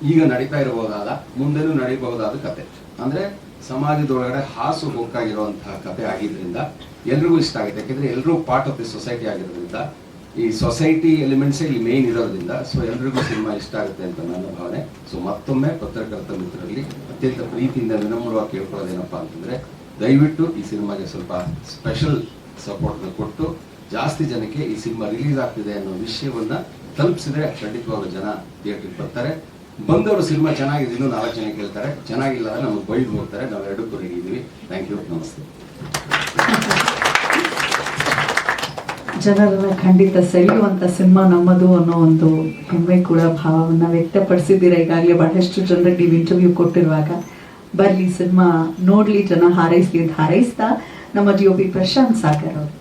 ಈಗ ನಡೀತಾ ಇರಬಹುದಾದ ಮುಂದೆನೂ ನಡೀಬಹುದಾದ ಕತೆ. ಅಂದ್ರೆ ಸಮಾಜದೊಳಗಡೆ ಹಾಸು ಹೋಗ್ತಾಗಿರುವಂತಹ ಕತೆ ಆಗಿದ್ರಿಂದ ಎಲ್ರಿಗೂ ಇಷ್ಟ ಆಗುತ್ತೆ. ಯಾಕೆಂದ್ರೆ ಎಲ್ಲರೂ ಪಾರ್ಟ್ ಆಫ್ ದಿ ಸೊಸೈಟಿ ಆಗಿರೋದ್ರಿಂದ ಈ ಸೊಸೈಟಿ ಎಲಿಮೆಂಟ್ಸ್ ಇಲ್ಲಿ ಮೇನ್ ಇರೋದ್ರಿಂದ ಸೊ ಎಲ್ರಿಗೂ ಸಿನಿಮಾ ಇಷ್ಟ ಆಗುತ್ತೆ ಅಂತ ನನ್ನ ಭಾವನೆ. ಸೊ ಮತ್ತೊಮ್ಮೆ ಪತ್ರಕರ್ತ ಮಿತ್ರರಲ್ಲಿ ಅತ್ಯಂತ ಪ್ರೀತಿಯಿಂದ ವಿನಮ್ರವಾಗಿ ಕೇಳ್ಕೊಳ್ಳೋದೇನಪ್ಪ ಅಂತಂದ್ರೆ, ದಯವಿಟ್ಟು ಈ ಸಿನಿಮಾಗೆ ಸ್ವಲ್ಪ ಸ್ಪೆಷಲ್ ಸಪೋರ್ಟ್ ಕೊಟ್ಟು ಜಾಸ್ತಿ ಜನಕ್ಕೆ ಈ ಸಿನಿಮಾ ರಿಲೀಸ್ ಆಗ್ತಿದೆ ಅನ್ನೋ ವಿಷಯವನ್ನ ತಲುಪಿಸಿದ್ರೆ ಖಂಡಿತವಾಗ್ಲೂ ಜನ ಥಿಯೇಟ್ರಿಗೆ ಬರ್ತಾರೆ. ಬಂದವರು ಸಿನಿಮಾ ಚೆನ್ನಾಗಿದೆ, ಇನ್ನೂ ನಾಲ್ಕು ಜನ ಕೇಳ್ತಾರೆ. ಚೆನ್ನಾಗಿಲ್ಲ ನಮಗೆ ಬೈಲ್ಡ್ ಹೋಗ್ತಾರೆ. ನಾವು ಎರಡಕ್ಕೂ ರೆಡಿ ಥ್ಯಾಂಕ್ ಯು ನಮಸ್ತೆ. ಜನರನ್ನ ಖಂಡಿತ ಸೆಳೆಯುವಂತ ಸಿನಿಮಾ ನಮ್ಮದು ಅನ್ನೋ ಒಂದು ಹೆಮ್ಮೆ ಕೂಡ ಭಾವವನ್ನು ವ್ಯಕ್ತಪಡಿಸಿದ್ದೀರಾ? ಈಗಾಗಲೇ ಬಹಳಷ್ಟು ಜನರಿಗೆ ನೀವು ಇಂಟರ್ವ್ಯೂ ಕೊಟ್ಟಿರುವಾಗ. ಬರ್ಲಿ, ಸಿನಿಮಾ ನೋಡ್ಲಿ, ಜನ ಹಾರೈಸ್ಲಿ ಅಂತ ಹಾರೈಸ್ತಾ ನಮ್ಮ ಜಿ ಪ್ರಶಾಂತ್ ಸಾಗರ್ ಅವರು.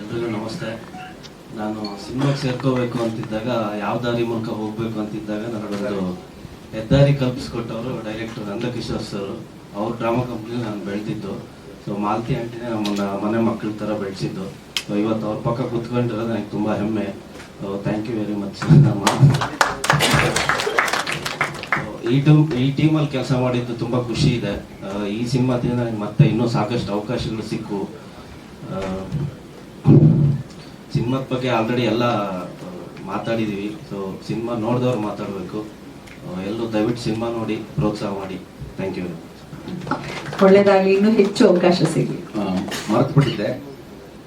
ಎಲ್ರಿಗೂ ನಮಸ್ತೆ. ನಾನು ಸಿನಿಮಾಗೆ ಸೇರ್ಕೋಬೇಕು ಅಂತಿದ್ದಾಗ, ಯಾವ ದಾರಿ ಮೂಲಕ ಹೋಗ್ಬೇಕು ಅಂತಿದ್ದಾಗ ನನಗೊಂದು ಹೆದ್ದಾರಿ ಕಲ್ಪಿಸ್ಕೊಟ್ಟವರು ಡೈರೆಕ್ಟರ್ ನಂದಕಿಶೋರ್ ಸರ್. ಅವ್ರ ಡ್ರಾಮಾ ಕಂಪ್ನಿ ನಾನು ಬೆಳೆದಿದ್ದು. ಸೊ ಮಾಲತಿ ಆಂಟಿನೇ ನಮ್ಮನ್ನ ಮನೆ ಮಕ್ಕಳ ಥರ ಬೆಳೆಸಿದ್ದು. ಸೊ ಇವತ್ತು ಅವ್ರ ಪಕ್ಕ ಕುತ್ಕೊಂಡಿರೋದು ನನಗೆ ತುಂಬ ಹೆಮ್ಮೆ. ಥ್ಯಾಂಕ್ ಯು ವೆರಿ ಮಚ್ ನಮ್ಮ. ಈ ಟೀಮ್ ಈ ಟೀಮಲ್ಲಿ ಕೆಲಸ ಮಾಡಿದ್ದು ತುಂಬ ಖುಷಿ ಇದೆ. ಈ ಸಿನಿಮಾದಿಂದ ನನಗೆ ಮತ್ತೆ ಇನ್ನೂ ಸಾಕಷ್ಟು ಅವಕಾಶಗಳು ಸಿಕ್ಕು. ಸಿನಿಮಾದ ಬಗ್ಗೆ ಆಲ್ರೆಡಿ ಎಲ್ಲ ಮಾತಾಡಿದ್ದೀವಿ ಸೊ ಸಿನಿಮಾ ನೋಡಿದವ್ರು ಮಾತಾಡಬೇಕು. ಎಲ್ಲರೂ ದಯವಿಟ್ಟು ಸಿನಿಮಾ ನೋಡಿ, ಪ್ರೋತ್ಸಾಹ ಮಾಡಿ. ಥ್ಯಾಂಕ್ ಯು ಒಳ್ಳೇದಾಗ್ಲಿ ಇನ್ನೂ ಹೆಚ್ಚು ಅವಕಾಶ ಸಿಗ್ಲಿ. ಮರೆತುಬಿಟ್ಟಿದ್ದೆ.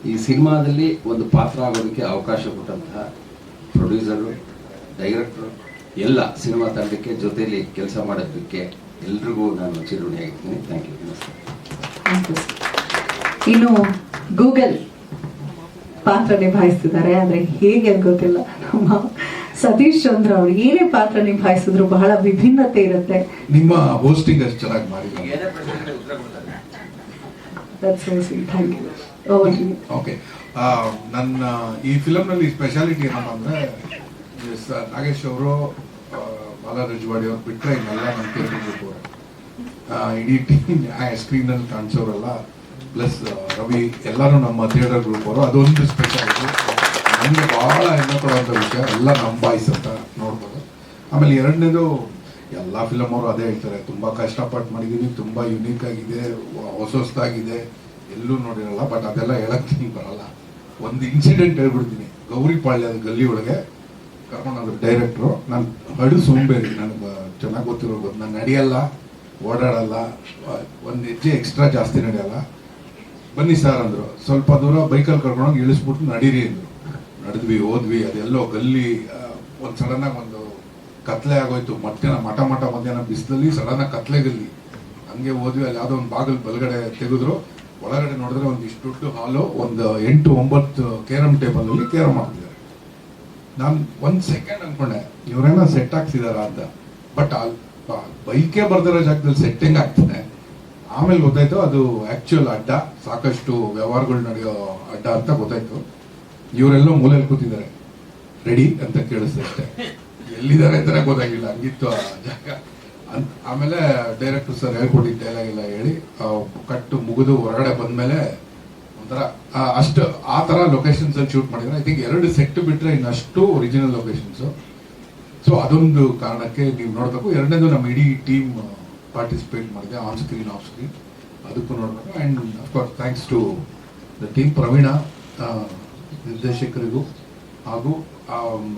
ಈ ಸಿನಿಮಾದಲ್ಲಿ ಒಂದು ಪಾತ್ರ ಆಗೋದಕ್ಕೆ ಅವಕಾಶ ಕೊಟ್ಟಂತಹ ಪ್ರೊಡ್ಯೂಸರು ಡೈರೆಕ್ಟ್ರು ಎಲ್ಲ ಸಿನಿಮಾ ತಂಡಕ್ಕೆ ಜೊತೆಯಲ್ಲಿ ಕೆಲಸ ಮಾಡೋದಕ್ಕೆ ಎಲ್ರಿಗೂ ನಾನು ಚಿರುಣಿಯಾಗಿದ್ದೀನಿ ಥ್ಯಾಂಕ್ ಯು ನಮಸ್ತೆ. ಇನ್ನು ಗೂಗಲ್ ಪಾತ್ರ ನಿಭಾಯಿಸ್ತಿದ್ದಾರೆ. ಆದರೆ ಹೇಗೆ ಅಂತ ಗೊತ್ತಿಲ್ಲ. ನಮ್ಮ ಸತೀಶ್ ಚಂದ್ರ ಅವರು ಏನೇ ಪಾತ್ರ ನಿಭಾಯಿಸಿದ್ರು ಬಹಳ ವಿಭಿನ್ನತೆ ಇರುತ್ತೆ. ನಿಮ್ಮ ಹೋಸ್ಟಿಂಗ್ ಅಷ್ಟು ಚೆನ್ನಾಗಿ ಮಾಡಿ ಓಕೆ ನನ್ನ ಈ ಫಿಲಮ್ನಲ್ಲಿ ಸ್ಪೆಷಾಲಿಟಿ ಏನಪ್ಪ ಅಂದರೆ ನಾಗೇಶ್ ಅವರು ಬಾಲ ರಜವಾಡಿ ಅವ್ರು ಬಿಟ್ಟರೆ ಇನ್ನೆಲ್ಲ ನನ್ನ ಥಿಯೇಟರ್ ಇಡೀ ಟೀಮ್ ಸ್ಕ್ರೀನಲ್ಲಿ ಕಾಣಿಸೋರಲ್ಲ. ಪ್ಲಸ್ ರವಿ ಎಲ್ಲರೂ ನಮ್ಮ ಥಿಯೇಟರ್ ಗ್ರೂಪ್ ಅವರು. ಅದೊಂದು ಸ್ಪೆಷಾಲಿಟಿ ನನಗೆ ಬಹಳ ಹೆಮ್ಮೆ ವಿಷಯ, ಎಲ್ಲ ನಮ್ಮ ಬಾಯ್ಸ್ ಅಂತ ನೋಡ್ಬೋದು. ಆಮೇಲೆ ಎರಡನೇದು, ಎಲ್ಲ ಫಿಲಮ್ ಅವರು ಅದೇ ಹೇಳ್ತಾರೆ, ತುಂಬ ಕಷ್ಟಪಟ್ಟು ಮಾಡಿದ್ದೀನಿ ತುಂಬ ಯುನೀಕ್ ಆಗಿದೆ ಹೊಸ ಹೊಸದಾಗಿದೆ ಎಲ್ಲೂ ನೋಡಿರಲ್ಲ ಬಟ್ ಅದೆಲ್ಲ ಹೇಳಕ್ಕೆ ನಿಮ್ಗೆ ಬರಲ್ಲ. ಒಂದು ಇನ್ಸಿಡೆಂಟ್ ಹೇಳ್ಬಿಡ್ತೀನಿ. ಗೌರಿಪಾಳ್ಯದ ಗಲ್ಲಿ ಒಳಗೆ, ಕರ್ಕೊಂಡೋದ್ರು ಡೈರೆಕ್ಟ್ರು ನಾನು ಹಡು ಸೋಂಬೇರಿ, ನನಗೆ ಚೆನ್ನಾಗಿ ಗೊತ್ತಿರೋದು ನಾನು ನಡೆಯಲ್ಲ, ಓಡಾಡಲ್ಲ, ಒಂದು ಹೆಜ್ಜೆ ಎಕ್ಸ್ಟ್ರಾ ಜಾಸ್ತಿ ನಡೆಯಲ್ಲ. ಬನ್ನಿ ಸರ್ ಅಂದರು. ಸ್ವಲ್ಪ ದೂರ ಬೈಕಲ್ಲಿ ಕರ್ಕೊಂಡೋಗಿ ಇಳಿಸ್ಬಿಟ್ಟು ನಡೀರಿ ಅಂದರು. ನಡೆದ್ವಿ ಹೋದ್ವಿ ಅದೆಲ್ಲೋ ಗಲ್ಲಿ ಒಂದು ಸಡನ್ನಾಗಿ ಒಂದು ಕತ್ಲೆ ಆಗೋಯ್ತು. ಮಧ್ಯಾಹ್ನ ಮಠ ಮಠ ಮಧ್ಯಾಹ್ನ ಬಿಸಿಲಲ್ಲಿ ಸಡನ್ನಾಗಿ ಕತ್ಲೆ ಗಲ್ಲಿ. ಹಂಗೆ ಹೋದ್ವಿ ಅಲ್ಲಿ ಯಾವುದೋ ಒಂದು ಬಾಗಿಲು ಬಲಗಡೆ ತೆಗೆದ್ರು. ಒಳಗಡೆ ನೋಡಿದ್ರೆ ಒಂದು ಇಷ್ಟು ದೊಡ್ಡ ಹಾಲು, ಒಂದು ಎಂಟು, ಒಂಬತ್ತು ಕೇರಮ್ ಟೇಬಲಲ್ಲಿ ಕೇರಮ್ ಹಾಕ್ತಿದ್ದಾರೆ. ನಾನು ಒಂದು ಸೆಕೆಂಡ್ ಅನ್ಕೊಂಡೆ, ಇವರೇನೋ ಸೆಟ್ ಹಾಕ್ಸಿದಾರ ಅಂತ. ಬಟ್ ಅಲ್ಲಿ ಬೈಕೇ ಬರ್ದಿರೋ ಜಾಗದಲ್ಲಿ ಸೆಟ್ಟಿಂಗ್ ಆಗ್ತಾನೆ ಆಮೇಲೆ ಗೊತ್ತಾಯ್ತು, ಅದು ಆಕ್ಚುಯಲ್ ಅಡ್ಡ. ಸಾಕಷ್ಟು ವ್ಯವಹಾರಗಳು ನಡೆಯೋ ಅಡ್ಡ ಅಂತ ಗೊತ್ತಾಯ್ತು. ಇವರೆಲ್ಲೋ ಮೂಲೆಯಲ್ಲಿ ಕೂತಿದ್ದಾರೆ. ರೆಡಿ ಅಂತ ಕೇಳಿಸ್ತಾರೆ ಅಷ್ಟೇ ಎಲ್ಲಿದ್ದಾರೆ ಅಂತಾನೆ ಗೊತ್ತಾಗಿಲ್ಲ. ಹಂಗಿತ್ತು ಜಾಗ. ಅಂತ ಆಮೇಲೆ ಡೈರೆಕ್ಟರ್ ಸರ್ ಹೇಳ್ಕೊಟ್ಟಿದ್ದ ಡೈಲಾಗ್ ಎಲ್ಲ ಹೇಳಿ ಕಟ್ಟು ಮುಗಿದು ಹೊರಗಡೆ ಬಂದ್ಮೇಲೆ ಒಂಥರ ಅಷ್ಟು, ಆ ತರ ಲೊಕೇಶನ್ಸ್ ಅಲ್ಲಿ ಶೂಟ್ ಮಾಡಿದ್ರೆ ಐ ಥಿಂಕ್ ಎರಡು ಸೆಟ್ ಬಿಟ್ರೆ ಇನ್ನಷ್ಟು ಒರಿಜಿನಲ್ ಲೊಕೇಶನ್ಸು ಸೊ ಅದೊಂದು ಕಾರಣಕ್ಕೆ ನೀವು ನೋಡಬೇಕು. ಎರಡನೇದು ನಮ್ಮ ಇಡೀ ಟೀಮ್ ಪಾರ್ಟಿಸಿಪೇಟ್ ಮಾಡಿದೆ ಆನ್ ಸ್ಕ್ರೀನ್ ಆಫ್ ಸ್ಕ್ರೀನ್ ಅದಕ್ಕೂ ನೋಡಬೇಕು. And of course thanks to the team Praveena ನಿರ್ದೇಶಕರಿಗೂ ಹಾಗೂ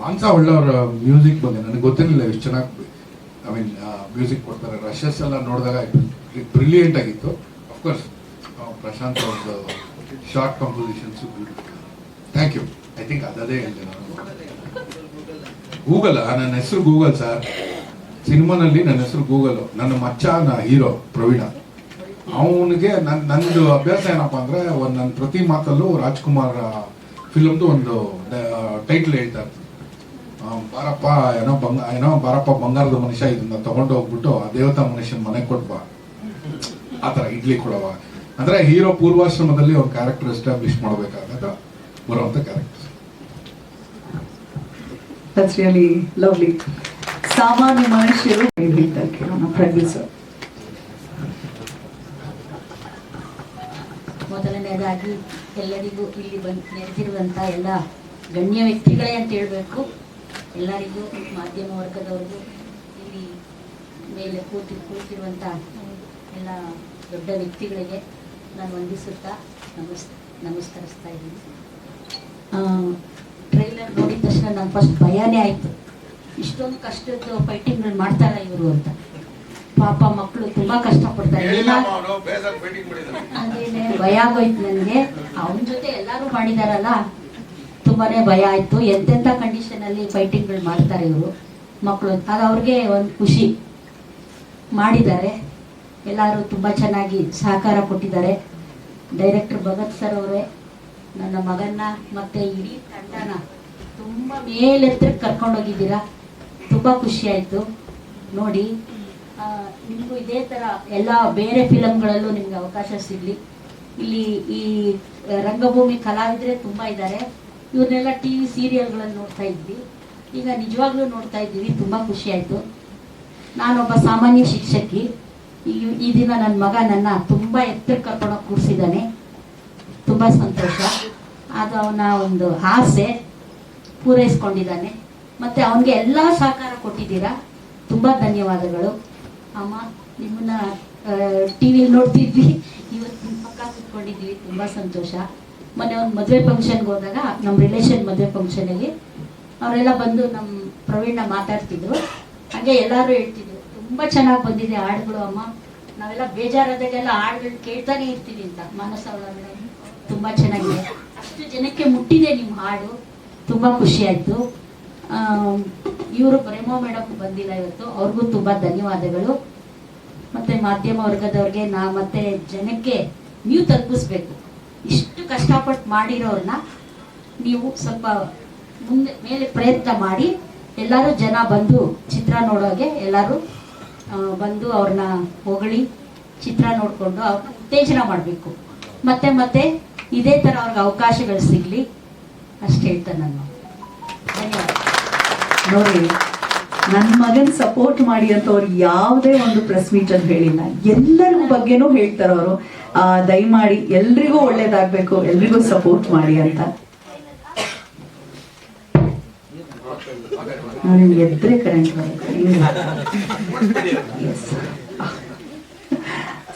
ಮಾನ್ಸ ಒಳ್ಳೆಯವರ ಮ್ಯೂಸಿಕ್ ಬಗ್ಗೆ ನನಗೆ ಗೊತ್ತಿರಲಿಲ್ಲ ಎಷ್ಟು ಚೆನ್ನಾಗಿ ಐ ಮೀನ್ ಮ್ಯೂಸಿಕ್ ಕೊಡ್ತಾರೆ. ರಶಸ್ ಎಲ್ಲ ನೋಡಿದಾಗ ಬ್ರಿಲಿಯಂಟ್ ಆಗಿತ್ತು. ಅಫ್ಕೋರ್ಸ್ ಪ್ರಶಾಂತ್ ಅವ್ರದ್ದು short compositions thank you I think ಅದೇ ಹೇಳಿದೆ ನಾನು. ಗೂಗಲ್ ನನ್ನ ಹೆಸರು ಗೂಗಲ್ ಸರ್ ಸಿನಿಮಾನಲ್ಲಿ ನನ್ನ ಹೆಸರು ಗೂಗಲ್ ನನ್ನ ಮಚ್ಚ ನಾ ಹೀರೋ, ಪ್ರವೀಣ. ಅವನಿಗೆ ನನ್ನ ನಂದು ಅಭ್ಯಾಸ ಏನಪ್ಪ ಅಂದರೆ, ಒಂದು ನನ್ನ ಪ್ರತಿ ಮಾತಲ್ಲೂ ರಾಜ್ಕುಮಾರ್ ಫಿಲಮ್ದು ಒಂದು ಟೈಟ್ಲ್ ಹೇಳ್ತಾ ಇರ್ತದೆ ಬಾರಪ್ಪ, ಏನೋ ಬಂಗ, ಏನೋ ಬಾರಪ್ಪ ಬಂಗಾರದ ಮನುಷ್ಯ ಇದನ್ನ ತಗೊಂಡು ಹೋಗ್ಬಿಟ್ಟು ಆ ದೇವತಾ ಮನುಷ್ಯನ ಮನೆ ಕೊಟ್ಬಾ ಆ ಥರ ಇಡ್ಲಿ ಕೊಡವ. ಅಂದ್ರೆ ಹೀರೋ ಪೂರ್ವಾಶ್ರಮದಲ್ಲಿ ಒಂದು ಕ್ಯಾರೆಕ್ಟರ್ ಎಸ್ಟಾಬ್ಲಿಷ್ ಮಾಡಬೇಕಾದಾಗ ಬರುವಂತ ಕ್ಯಾರೆಕ್ಟರ್ lovely. ಸಾಮಾನ್ಯ ಮನುಷ್ಯರು ಹೇಳ್ತಾರೆ ನಮ್ಮ ಮೊದಲನೇದಾಗಿ ಎಲ್ಲರಿಗೂ ಇಲ್ಲಿ ಬಂದು ನೆರೆದಿರುವಂಥ ಎಲ್ಲ ಗಣ್ಯ ವ್ಯಕ್ತಿಗಳೇ ಅಂತ ಹೇಳಬೇಕು. ಎಲ್ಲರಿಗೂ ಮಾಧ್ಯಮ ವರ್ಗದವ್ರಿಗೂ ಇಲ್ಲಿ ಮೇಲೆ ಕೂತಿ ಕೂತಿರುವಂಥ ಎಲ್ಲ ದೊಡ್ಡ ವ್ಯಕ್ತಿಗಳಿಗೆ ನಾನು ವಂದಿಸುತ್ತಾ ನಮಸ್, ನಮಸ್ಕರಿಸ್ತಾ ಇದ್ದೀನಿ. ಟ್ರೈಲರ್ ನೋಡಿದ ತಕ್ಷಣ ನಾನು ಫಸ್ಟ್ ಭಯನೇ ಆಯಿತು. ಇಷ್ಟೊಂದು ಕಷ್ಟದ ಫೈಟಿಂಗ್ಗಳು ಮಾಡ್ತಾರ ಇವರು ಅಂತ. ಪಾಪ ಮಕ್ಕಳು ತುಂಬಾ ಕಷ್ಟಪಡ್ತಾರೆ. ಪಡ್ತಾರೆ ಅದೇನೆ ಭಯ ಆಗೋಯ್ತು ನನಗೆ. ಅವನ ಜೊತೆ ಎಲ್ಲರೂ ಮಾಡಿದಾರಲ್ಲ? ತುಂಬಾನೇ ಭಯ ಆಯ್ತು. ಎಂತೆಂತ ಕಂಡೀಷನ್ ಅಲ್ಲಿ ಫೈಟಿಂಗ್ಗಳು ಮಾಡ್ತಾರೆ ಇವರು ಮಕ್ಕಳು ಅದು ಅವ್ರಿಗೆ ಒಂದು ಖುಷಿ. ಮಾಡಿದ್ದಾರೆ. ಎಲ್ಲರೂ ತುಂಬಾ ಚೆನ್ನಾಗಿ ಸಹಕಾರ ಕೊಟ್ಟಿದ್ದಾರೆ. ಡೈರೆಕ್ಟರ್ ಭಗತ್ ಸರ್ ಅವರೇ ನನ್ನ ಮಗನ್ನ ಮತ್ತೆ ಇಡೀ ತಂಡನ ತುಂಬಾ ಮೇಲೆತ್ತರಕ್ಕೆ ಕರ್ಕೊಂಡೋಗಿದ್ದೀರಾ? ತುಂಬಾ ಖುಷಿ ಆಯ್ತು. ನೋಡಿ ನಿಮಗೂ ಇದೇ ತರ ಎಲ್ಲ ಬೇರೆ ಫಿಲಮ್ಗಳಲ್ಲೂ ನಿಮ್ಗೆ ಅವಕಾಶ ಸಿಗ್ಲಿ. ಇಲ್ಲಿ ಈ ರಂಗಭೂಮಿ ಕಲಾವಿದರೆ ತುಂಬಾ ಇದ್ದಾರೆ ಇವ್ರನ್ನೆಲ್ಲ ಟಿ ವಿ ಸೀರಿಯಲ್ಗಳನ್ನು ನೋಡ್ತಾ ಇದ್ವಿ. ಈಗ ನಿಜವಾಗ್ಲೂ ನೋಡ್ತಾ ಇದ್ದೀವಿ, ತುಂಬಾ ಖುಷಿ ಆಯ್ತು. ನಾನೊಬ್ಬ ಸಾಮಾನ್ಯ ಶಿಕ್ಷಕಿ. ಈ ದಿನ ನನ್ನ ಮಗ ನನ್ನ ತುಂಬಾ ಎತ್ತರ ಕರ್ಕೊಂಡೋಗಿ ಕೂರಿಸಿದ್ದಾನೆ ತುಂಬಾ ಸಂತೋಷ. ಅದು ಅವನ ಒಂದು ಆಸೆ. ಪೂರೈಸ್ಕೊಂಡಿದ್ದಾನೆ ಮತ್ತೆ ಅವನಿಗೆ ಎಲ್ಲ ಸಹಕಾರ ಕೊಟ್ಟಿದ್ದೀರಾ. ತುಂಬಾ ಧನ್ಯವಾದಗಳು. ಅಮ್ಮ, ನಿಮ್ಮನ್ನ ಟಿವಿಯಲ್ಲಿ ನೋಡ್ತಿದ್ವಿ. ಇವತ್ತು ನಿಮ್ಮ ಪಕ್ಕ ಕೂತ್ಕೊಂಡಿದ್ವಿ ತುಂಬಾ ಸಂತೋಷ. ಮೊನ್ನೆ ಒಂದು ಮದುವೆ ಫಂಕ್ಷನ್ಗೆ ಹೋದಾಗ ನಮ್ಮ ರಿಲೇಷನ್ ಮದುವೆ ಫಂಕ್ಷನಲ್ಲಿ ಅವರೆಲ್ಲ ಬಂದು ನಮ್ಮ ಪ್ರವೀಣ ಮಾತಾಡ್ತಿದ್ರು. ಹಾಗೆ ಎಲ್ಲರೂ ಹೇಳ್ತಿದ್ರು, ತುಂಬಾ ಚೆನ್ನಾಗಿ ಬಂದಿದೆ ಹಾಡುಗಳು ಅಮ್ಮ. ನಾವೆಲ್ಲ ಬೇಜಾರಾದಾಗೆಲ್ಲ ಹಾಡುಗಳು ಕೇಳ್ತಾನೆ ಇರ್ತೀವಿ ಅಂತ. ಮಾನಸ ತುಂಬಾ ಚೆನ್ನಾಗಿದೆ. ಅಷ್ಟು ಜನಕ್ಕೆ ಮುಟ್ಟಿದೆ ನಿಮ್ಮ ಹಾಡು. ತುಂಬಾ ಖುಷಿ ಆಯ್ತು. ಇವರು ಪ್ರೇಮ ಮೇಡಮ್ ಬಂದಿಲ್ಲ ಇವತ್ತು. ಅವ್ರಿಗೂ ತುಂಬಾ ಧನ್ಯವಾದಗಳು. ಮತ್ತೆ ಮಾಧ್ಯಮ ವರ್ಗದವ್ರಿಗೆ ನಾ ಮತ್ತೆ ಜನಕ್ಕೆ ನೀವು ತಲುಪಿಸ್ಬೇಕು. ಇಷ್ಟು ಕಷ್ಟಪಟ್ಟು ಮಾಡಿರೋರ್ನ ನೀವು ಸ್ವಲ್ಪ ಮುಂದೆ ಮೇಲೆ ಪ್ರಯತ್ನ ಮಾಡಿ, ಎಲ್ಲರೂ ಜನ ಬಂದು ಚಿತ್ರ ನೋಡೋಗೆ ಎಲ್ಲರೂ ಬಂದು ಅವ್ರನ್ನ ಹೊಗಳಿ ಚಿತ್ರ ನೋಡಿಕೊಂಡು ಅವ್ರನ್ನ ಉತ್ತೇಜನ ಮಾಡಬೇಕು. ಮತ್ತೆ ಮತ್ತೆ ಇದೇ ಥರ ಅವ್ರಿಗೆ ಅವಕಾಶಗಳು ಸಿಗಲಿ, ಅಷ್ಟು ಹೇಳ್ತೇನೆ ನಾನು ಧನ್ಯವಾದ. ನೋಡಿ ನನ್ನ ಮಗನ್ ಸಪೋರ್ಟ್ ಮಾಡಿ ಅಂತ ಅವ್ರು ಯಾವುದೇ ಒಂದು ಪ್ರೆಸ್ ಮೀಟ್ ಅಂತ ಹೇಳಿಲ್ಲ. ಎಲ್ಲರ ಬಗ್ಗೆನೂ ಹೇಳ್ತಾರೆ ಅವರು. ದಯಮಾಡಿ ಎಲ್ರಿಗೂ ಒಳ್ಳೇದಾಗ್ಬೇಕು, ಎಲ್ರಿಗೂ ಸಪೋರ್ಟ್ ಮಾಡಿ ಅಂತ. ಎದ್ರೆ ಕರೆಂಟ್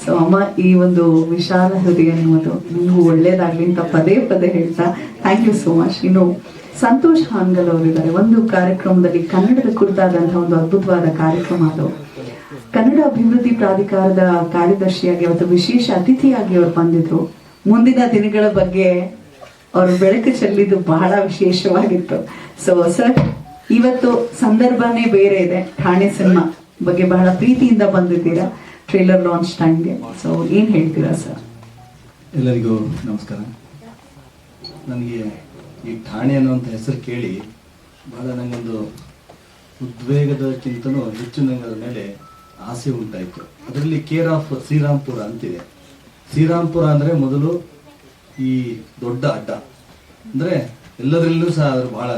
ಸೊ ಅಮ್ಮ, ಈ ಒಂದು ವಿಶಾಲ ಹೃದಯ ನಿಮ್ಮದು. ನಿಮಗೂ ಒಳ್ಳೇದಾಗ್ಲಿ ಅಂತ ಪದೇ ಪದೇ ಹೇಳ್ತಾ ಥ್ಯಾಂಕ್ ಯು ಸೋ ಮಚ್ ಇನ್ನು ಸಂತೋಷ್ ಹಾನ್ಗಲ್ ಅವರಿದ್ದಾರೆ. ಒಂದು ಕಾರ್ಯಕ್ರಮದಲ್ಲಿ ಕನ್ನಡದ ಕುರಿತಾದಂತಹ ಒಂದು ಅದ್ಭುತವಾದ ಕಾರ್ಯಕ್ರಮ ಅದು. ಕನ್ನಡ ಅಭಿವೃದ್ಧಿ ಪ್ರಾಧಿಕಾರದ ಕಾರ್ಯದರ್ಶಿಯಾಗಿ ಅವತ್ತು ವಿಶೇಷ ಅತಿಥಿಯಾಗಿ ಅವರು ಬಂದಿದ್ರು. ಮುಂದಿನ ದಿನಗಳ ಬಗ್ಗೆ ಅವರು ಬೆಳಕು ಚೆಲ್ಲಿದ್ದು ಬಹಳ ವಿಶೇಷವಾಗಿತ್ತು. ಸೊ ಸರ್ ಇವತ್ತು ಸಂದರ್ಭನೇ ಬೇರೆ ಇದೆ. ಠಾಣೆ ಸಿನಿಮಾ ಬಗ್ಗೆ ಬಹಳ ಪ್ರೀತಿಯಿಂದ ಬಂದಿದ್ದೀರಾ? ಟ್ರೇಲರ್ ಲಾಂಚ್ ಟೈಮ್ಗೆ ಸೊ ಏನ್ ಹೇಳ್ತೀರಾ ಸರ್ ಎಲ್ಲರಿಗೂ ನಮಸ್ಕಾರ. ನನಗೆ ಈ ಠಾಣೆ ಅನ್ನುವಂಥ ಹೆಸರು ಕೇಳಿ ಬಹಳ ನನಗೊಂದು ಉದ್ವೇಗದಕ್ಕಿಂತನೂ ಹೆಚ್ಚು ನನಗೆ ಅದರ ಮೇಲೆ ಆಸೆ ಉಂಟಾಯಿತು. ಅದರಲ್ಲಿ ಕೇರ್ ಆಫ್ ಶ್ರೀರಾಮ್ಪುರ ಅಂತಿದೆ. ಶ್ರೀರಾಮ್ಪುರ ಅಂದರೆ ಮೊದಲು ಈ ದೊಡ್ಡ ಅಡ್ಡ. ಅಂದರೆ ಎಲ್ಲದರಲ್ಲೂ ಸಹ ಅದ್ರ ಬಹಳ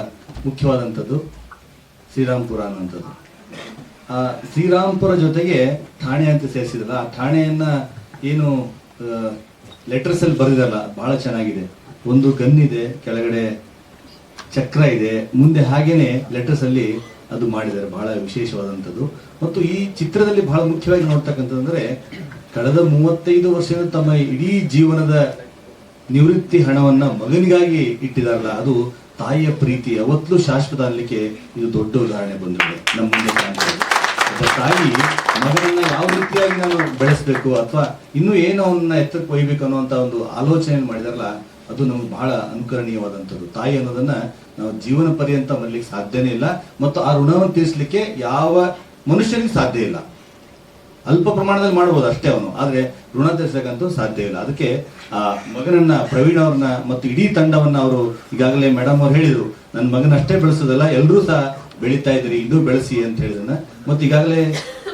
ಮುಖ್ಯವಾದಂಥದ್ದು ಶ್ರೀರಾಮ್ಪುರ ಅನ್ನುವಂಥದ್ದು. ಆ ಶ್ರೀರಾಮ್ಪುರ ಜೊತೆಗೆ ಠಾಣೆ ಅಂತ ಸೇರಿಸಿದಲ್ಲ ಆ ಠಾಣೆಯನ್ನು ಏನು ಲೆಟರ್ಸಲ್ಲಿ ಬರೆದಿರಲ್ಲ, ಬಹಳ ಚೆನ್ನಾಗಿದೆ. ಒಂದು ಗನ್ ಇದೆ ಕೆಳಗಡೆ ಚಕ್ರ ಇದೆ, ಮುಂದೆ ಹಾಗೇನೆ ಲೆಟರ್ಸ್ ಅಲ್ಲಿ ಅದು ಮಾಡಿದ್ದಾರೆ, ಬಹಳ ವಿಶೇಷವಾದಂಥದ್ದು. ಮತ್ತು ಈ ಚಿತ್ರದಲ್ಲಿ ಬಹಳ ಮುಖ್ಯವಾಗಿ ನೋಡ್ತಕ್ಕಂಥದ್ದಂದ್ರೆ ಕಳೆದ ಮೂವತ್ತೈದು ವರ್ಷದ ತಮ್ಮ ಇಡೀ ಜೀವನದ ನಿವೃತ್ತಿ ಹಣವನ್ನ ಮಗನಿಗಾಗಿ ಇಟ್ಟಿದಾರಲ್ಲ, ಅದು ತಾಯಿಯ ಪ್ರೀತಿ. ಯಾವತ್ತೂ ಶಾಶ್ವತ ಅನ್ಲಿಕ್ಕೆ ಇದು ದೊಡ್ಡ ಉದಾಹರಣೆ ಬಂದಿದೆ ನಮ್ಮ ಮುಂದೆ ತಾಯಿ ಮಗನನ್ನ ಯಾವ ರೀತಿಯಾಗಿ ನಾನು ಬೆಳೆಸ್ಬೇಕು ಅಥವಾ ಇನ್ನೂ ಏನು ಅವನ್ನ ಎತ್ತಕ್ಕೆ ಒಯ್ಬೇಕು ಅನ್ನುವಂತ ಒಂದು ಆಲೋಚನೆ ಮಾಡಿದಾರಲ್ಲ ಅದು ನಮ್ಗೆ ಬಹಳ ಅನುಕರಣೀಯವಾದಂಥದ್ದು. ತಾಯಿ ಅನ್ನೋದನ್ನ ನಾವು ಜೀವನ ಪರ್ಯಂತ ಮರಲಿಕ್ಕೆ ಸಾಧ್ಯನೇ ಇಲ್ಲ ಮತ್ತು ಆ ಋಣವನ್ನು ತೀರಿಸಲಿಕ್ಕೆ ಯಾವ ಮನುಷ್ಯನಿಗೆ ಸಾಧ್ಯ ಇಲ್ಲ. ಅಲ್ಪ ಪ್ರಮಾಣದಲ್ಲಿ ಮಾಡಬಹುದು ಅಷ್ಟೇ ಅವನು ಆದ್ರೆ ಋಣ ತೀರ್ಸಕ್ಕಂತೂ ಸಾಧ್ಯ ಇಲ್ಲ. ಅದಕ್ಕೆ ಆ ಮಗನನ್ನ ಪ್ರವೀಣ್ ಅವ್ರನ್ನ ಮತ್ತು ಇಡೀ ತಂಡವನ್ನ ಅವರು ಈಗಾಗಲೇ ಮೇಡಮ್ ಅವ್ರು ಹೇಳಿದ್ರು ನನ್ನ ಮಗನ ಅಷ್ಟೇ ಬೆಳೆಸೋದಲ್ಲ ಎಲ್ಲರೂ ಸಹ ಬೆಳೀತಾ ಇದ್ರಿ ಇನ್ನೂ ಬೆಳೆಸಿ ಅಂತ ಹೇಳಿದನ್ನ ಮತ್ತು ಈಗಾಗಲೇ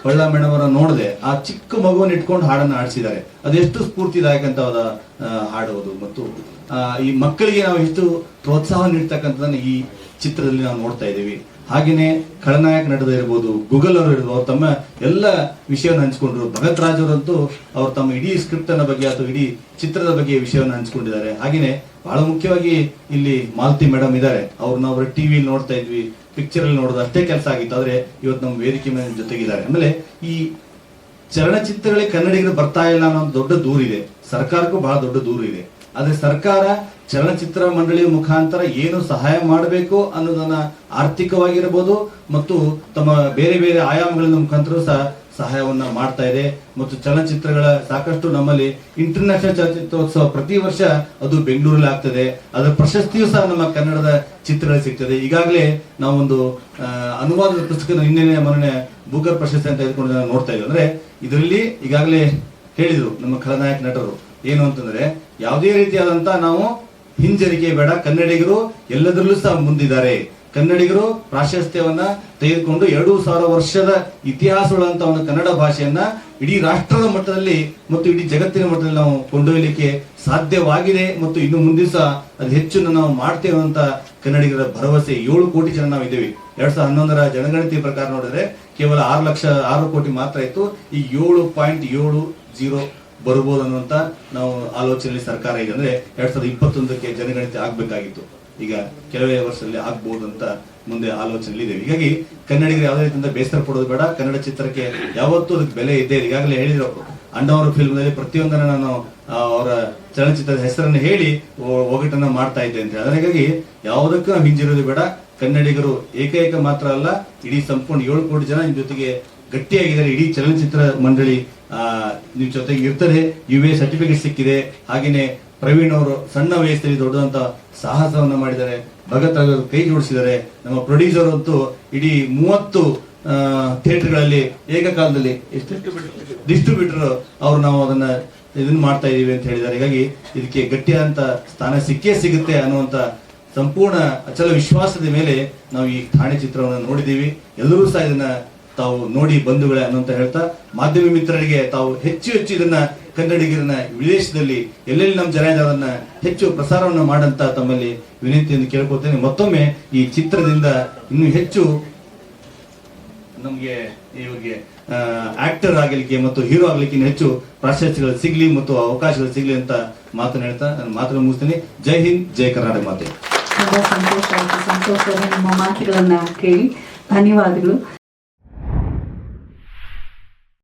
ಬಳ್ಳ ಮೇಡಮ್ ಅವರ ನೋಡಿದೆ ಆ ಚಿಕ್ಕ ಮಗುವನ್ನ ಇಟ್ಕೊಂಡು ಹಾಡನ್ನ ಆಡಿಸಿದ್ದಾರೆ. ಅದೆಷ್ಟು ಸ್ಫೂರ್ತಿದಾಯಕಂತ ಆ, ಹಾಡುವುದು ಮತ್ತು ಈ ಮಕ್ಕಳಿಗೆ ನಾವು ಎಷ್ಟು ಪ್ರೋತ್ಸಾಹ ನೀಡ್ತಕ್ಕಂಥದ್ದನ್ನ ಈ ಚಿತ್ರದಲ್ಲಿ ನಾವು ನೋಡ್ತಾ ಇದ್ದೀವಿ. ಹಾಗೆಯೇ ಖಳನಾಯಕ ನಟದ ಇರ್ಬೋದು, ಗೂಗಲ್ ಅವರು ಇರ್ಬೋದು, ಅವ್ರು ತಮ್ಮ ಎಲ್ಲ ವಿಷಯವನ್ನು ಹಂಚ್ಕೊಂಡ್ರು ಭಗತ್ ರಾಜ್ ಅವರಂತೂ ಅವ್ರು ತಮ್ಮ ಇಡೀ ಸ್ಕ್ರಿಪ್ಟ್ ಅನ್ನ ಬಗ್ಗೆ ಅಥವಾ ಇಡೀ ಚಿತ್ರದ ಬಗ್ಗೆ ವಿಷಯವನ್ನು ಹಂಚ್ಕೊಂಡಿದ್ದಾರೆ. ಹಾಗೆಯೇ ಬಹಳ ಮುಖ್ಯವಾಗಿ ಇಲ್ಲಿ ಮಾಲತಿ ಮೇಡಮ್ ಇದ್ದಾರೆ. ಅವ್ರು ನಾವು ಟಿವಿ ನೋಡ್ತಾ ಇದ್ವಿ ಪಿಕ್ಚರ್ ಅಲ್ಲಿ ನೋಡೋದು ಅಷ್ಟೇ ಕೆಲಸ ಆಗಿತ್ತು. ಆದ್ರೆ ಇವತ್ತು ನಮ್ಮ ವೇದಿಕೆ ಮೇಲೆ ಜೊತೆಗಿದ್ದಾರೆ. ಆಮೇಲೆ ಈ ಚಲನಚಿತ್ರಗಳಿಗೆ ಕನ್ನಡಿಗರು ಬರ್ತಾ ಇಲ್ಲ ಅನ್ನೋ ದೊಡ್ಡ ದೂರಿದೆ. ಸರ್ಕಾರಕ್ಕೂ ಬಹಳ ದೊಡ್ಡ ದೂರಿದೆ. ಆದ್ರೆ ಸರ್ಕಾರ ಚಲನಚಿತ್ರ ಮಂಡಳಿಯ ಮುಖಾಂತರ ಏನು ಸಹಾಯ ಮಾಡಬೇಕು ಅನ್ನೋದನ್ನ ಆರ್ಥಿಕವಾಗಿರ್ಬೋದು ಮತ್ತು ತಮ್ಮ ಬೇರೆ ಬೇರೆ ಆಯಾಮಗಳ ಮುಖಾಂತರ ಸಹ ಸಹಾಯವನ್ನ ಮಾಡ್ತಾ ಇದೆ. ಮತ್ತು ಚಲನಚಿತ್ರಗಳ ಸಾಕಷ್ಟು ನಮ್ಮಲ್ಲಿ ಇಂಟರ್ನ್ಯಾಷನಲ್ ಚಲನಚಿತ್ರೋತ್ಸವ ಪ್ರತಿ ವರ್ಷ ಅದು ಬೆಂಗಳೂರಲ್ಲಿ ಆಗ್ತದೆ. ಅದರ ಪ್ರಶಸ್ತಿಯೂ ಸಹ ನಮ್ಮ ಕನ್ನಡದ ಚಿತ್ರಗಳು ಸಿಗ್ತದೆ. ಈಗಾಗಲೇ ನಾವೊಂದು ಆ, ಅನುವಾದದ ಪುಸ್ತಕ ನಿನ್ನೆ ಮೊನ್ನೆ ಬೂಕರ್ ಪ್ರಶಸ್ತಿ ಅಂತ ಹೇಳ್ಕೊಂಡು ನೋಡ್ತಾ ಇದ್ದೀವಿ ಅಂದ್ರೆ ಇದರಲ್ಲಿ ಈಗಾಗಲೇ ಹೇಳಿದ್ರು ನಮ್ಮ ಖಳನಾಯಕ ನಟರು. ಏನು ಅಂತಂದ್ರೆ ಯಾವುದೇ ರೀತಿಯಾದಂತ ನಾವು ಹಿಂಜರಿಕೆ ಬೇಡ. ಕನ್ನಡಿಗರು ಎಲ್ಲದರಲ್ಲೂ ಸಹ ಮುಂದಿದ್ದಾರೆ. ಕನ್ನಡಿಗರು ಪ್ರಾಶಸ್ತ್ಯವನ್ನ ತೆಗೆದುಕೊಂಡು ಎರಡು ಸಾವಿರ ವರ್ಷದ ಇತಿಹಾಸವುಳ್ಳಂತ ಒಂದು ಕನ್ನಡ ಭಾಷೆಯನ್ನ ಇಡೀ ರಾಷ್ಟ್ರದ ಮಟ್ಟದಲ್ಲಿ ಮತ್ತು ಇಡೀ ಜಗತ್ತಿನ ಮಟ್ಟದಲ್ಲಿ ನಾವು ಕೊಂಡೊಯ್ಯಲಿಕ್ಕೆ ಸಾಧ್ಯವಾಗಿದೆ ಮತ್ತು ಇನ್ನು ಮುಂದೆ ಸಹ ಅದು ಹೆಚ್ಚು ನಾವು ಮಾಡ್ತೇವೆ ಅಂತ ಕನ್ನಡಿಗರ ಭರವಸೆ. ಏಳು ಕೋಟಿ ಜನ ನಾವು ಇದ್ದೇವೆ ಎರಡ್ ಸಾವಿರದ ಹನ್ನೊಂದರ ಜನಗಣತಿ ಪ್ರಕಾರ ನೋಡಿದ್ರೆ ಕೇವಲ ಆರು ಲಕ್ಷ, ಆರು ಕೋಟಿ ಮಾತ್ರ ಇತ್ತು. ಈ ಏಳು ಪಾಯಿಂಟ್ ಏಳು ಜೀರೋ ಬರ್ಬೋದು ಅನ್ನುವಂತ ನಾವು ಆಲೋಚನೆಯಲ್ಲಿ ಸರ್ಕಾರ ಇದೆ ಅಂದ್ರೆ ಎರಡ್ ಸಾವಿರದ ಇಪ್ಪತ್ತೊಂದಕ್ಕೆ ಜನಗಣತಿ ಆಗ್ಬೇಕಾಗಿತ್ತು. ಈಗ ಕೆಲವೇ ವರ್ಷದಲ್ಲಿ ಆಗ್ಬಹುದು ಅಂತ ಮುಂದೆ ಆಲೋಚನೆಯಲ್ಲಿ ಇದೆ ಹೀಗಾಗಿ ಕನ್ನಡಿಗರು ಯಾವುದೇ ರೀತಿಯಿಂದ ಬೇಸರ ಪಡೋದು ಬೇಡ. ಕನ್ನಡ ಚಿತ್ರಕ್ಕೆ ಯಾವತ್ತೂ ಅದಕ್ಕೆ ಬೆಲೆ ಇದೆ ಈಗಾಗಲೇ ಹೇಳಿದ್ರು ಅಣ್ಣವರ ಫಿಲ್ಮ್ನಲ್ಲಿ ಪ್ರತಿಯೊಂದನ್ನ ನಾನು ಅವರ ಚಲನಚಿತ್ರದ ಹೆಸರನ್ನು ಹೇಳಿ ಒಗಟನ್ನ ಮಾಡ್ತಾ ಇದ್ದೆ ಅಂತ ಹಾಗಾಗಿ ಯಾವುದಕ್ಕೂ ನಾವು ಹಿಂಜಿರೋದು ಬೇಡ. ಕನ್ನಡಿಗರು ಏಕೈಕ ಮಾತ್ರ ಅಲ್ಲ, ಇಡೀ ಸಂಪೂರ್ಣ ಏಳು ಕೋಟಿ ಜನ ಜೊತೆಗೆ ಗಟ್ಟಿಯಾಗಿದ್ದಾರೆ ಇಡೀ ಚಲನಚಿತ್ರ ಮಂಡಳಿ ನಿಮ್ಮ ನಿಮ್ ಜೊತೆಗೆ ಇರ್ತದೆ. ಯು ಎ ಸರ್ಟಿಫಿಕೇಟ್ ಸಿಕ್ಕಿದೆ. ಹಾಗೆಯೇ ಪ್ರವೀಣ್ ಅವರು ಸಣ್ಣ ವಯಸ್ಸಲ್ಲಿ ದೊಡ್ಡದಂತ ಸಾಹಸವನ್ನ ಮಾಡಿದ್ದಾರೆ. ಭಗತ್ ಅವರು ಕೈ ಜೋಡಿಸಿದ್ದಾರೆ. ನಮ್ಮ ಪ್ರೊಡ್ಯೂಸರ್ ಅಂತೂ ಇಡೀ ಮೂವತ್ತು ಥಿಯೇಟರ್ಗಳಲ್ಲಿ ಏಕಕಾಲದಲ್ಲಿ ಡಿಸ್ಟ್ರಿಬ್ಯೂಟರ್ ಅವರು ನಾವು ಅದನ್ನ ಇದನ್ನ ಮಾಡ್ತಾ ಇದೀವಿ ಅಂತ ಹೇಳಿದ್ದಾರೆ. ಹೀಗಾಗಿ ಇದಕ್ಕೆ ಗಟ್ಟಿಯಾದಂತ ಸ್ಥಾನ ಸಿಕ್ಕೇ ಸಿಗುತ್ತೆ ಅನ್ನುವಂತ ಸಂಪೂರ್ಣ ಅಚಲ ವಿಶ್ವಾಸದ ಮೇಲೆ ನಾವು ಈ ಠಾಣೆ ಚಿತ್ರವನ್ನು ನೋಡಿದ್ದೀವಿ. ಎಲ್ಲರೂ ಸಹ ಇದನ್ನ ತಾವು ನೋಡಿ ಬಂಧುಗಳೇ ಅನ್ನೋಂತ ಹೇಳ್ತಾ ಮಾಧ್ಯಮ ಮಿತ್ರರಿಗೆ ತಾವು ಹೆಚ್ಚು ಹೆಚ್ಚು ಇದನ್ನ ಕನ್ನಡಿಗರನ್ನ ವಿದೇಶದಲ್ಲಿ ಎಲ್ಲೆಲ್ಲಿ ನಮ್ಮ ಜನ ಹೆಚ್ಚು ಪ್ರಸಾರವನ್ನು ಮಾಡಂತ ತಮ್ಮಲ್ಲಿ ವಿನಂತಿಯನ್ನು ಕೇಳ್ಕೊತೇನೆ ಮತ್ತೊಮ್ಮೆ ಈ ಚಿತ್ರದಿಂದ ಇನ್ನೂ ಹೆಚ್ಚು ನಮ್ಗೆ ಇವ್ರಿಗೆ ಆಕ್ಟರ್ ಆಗಲಿಕ್ಕೆ ಮತ್ತು ಹೀರೋ ಆಗ್ಲಿಕ್ಕೆ ಇನ್ನು ಹೆಚ್ಚು ಪ್ರಾಶಸ್ತ್ಯಗಳು ಸಿಗ್ಲಿ ಮತ್ತು ಅವಕಾಶಗಳು ಸಿಗ್ಲಿ ಅಂತ ಮಾತನ್ನ ಹೇಳ್ತಾ ನಾನು ಮಾತನ್ನು ಮುಗಿಸ್ತೀನಿ. ಜೈ ಹಿಂದ್, ಜೈ ಕರ್ನಾಟಕ ಮಾತೆ. ಸಂತೋಷ ಸಂತೋಷ ನಿಮ್ಮ ಮಾತುಗಳನ್ನ ಕೇಳಿ ಧನ್ಯವಾದಗಳು.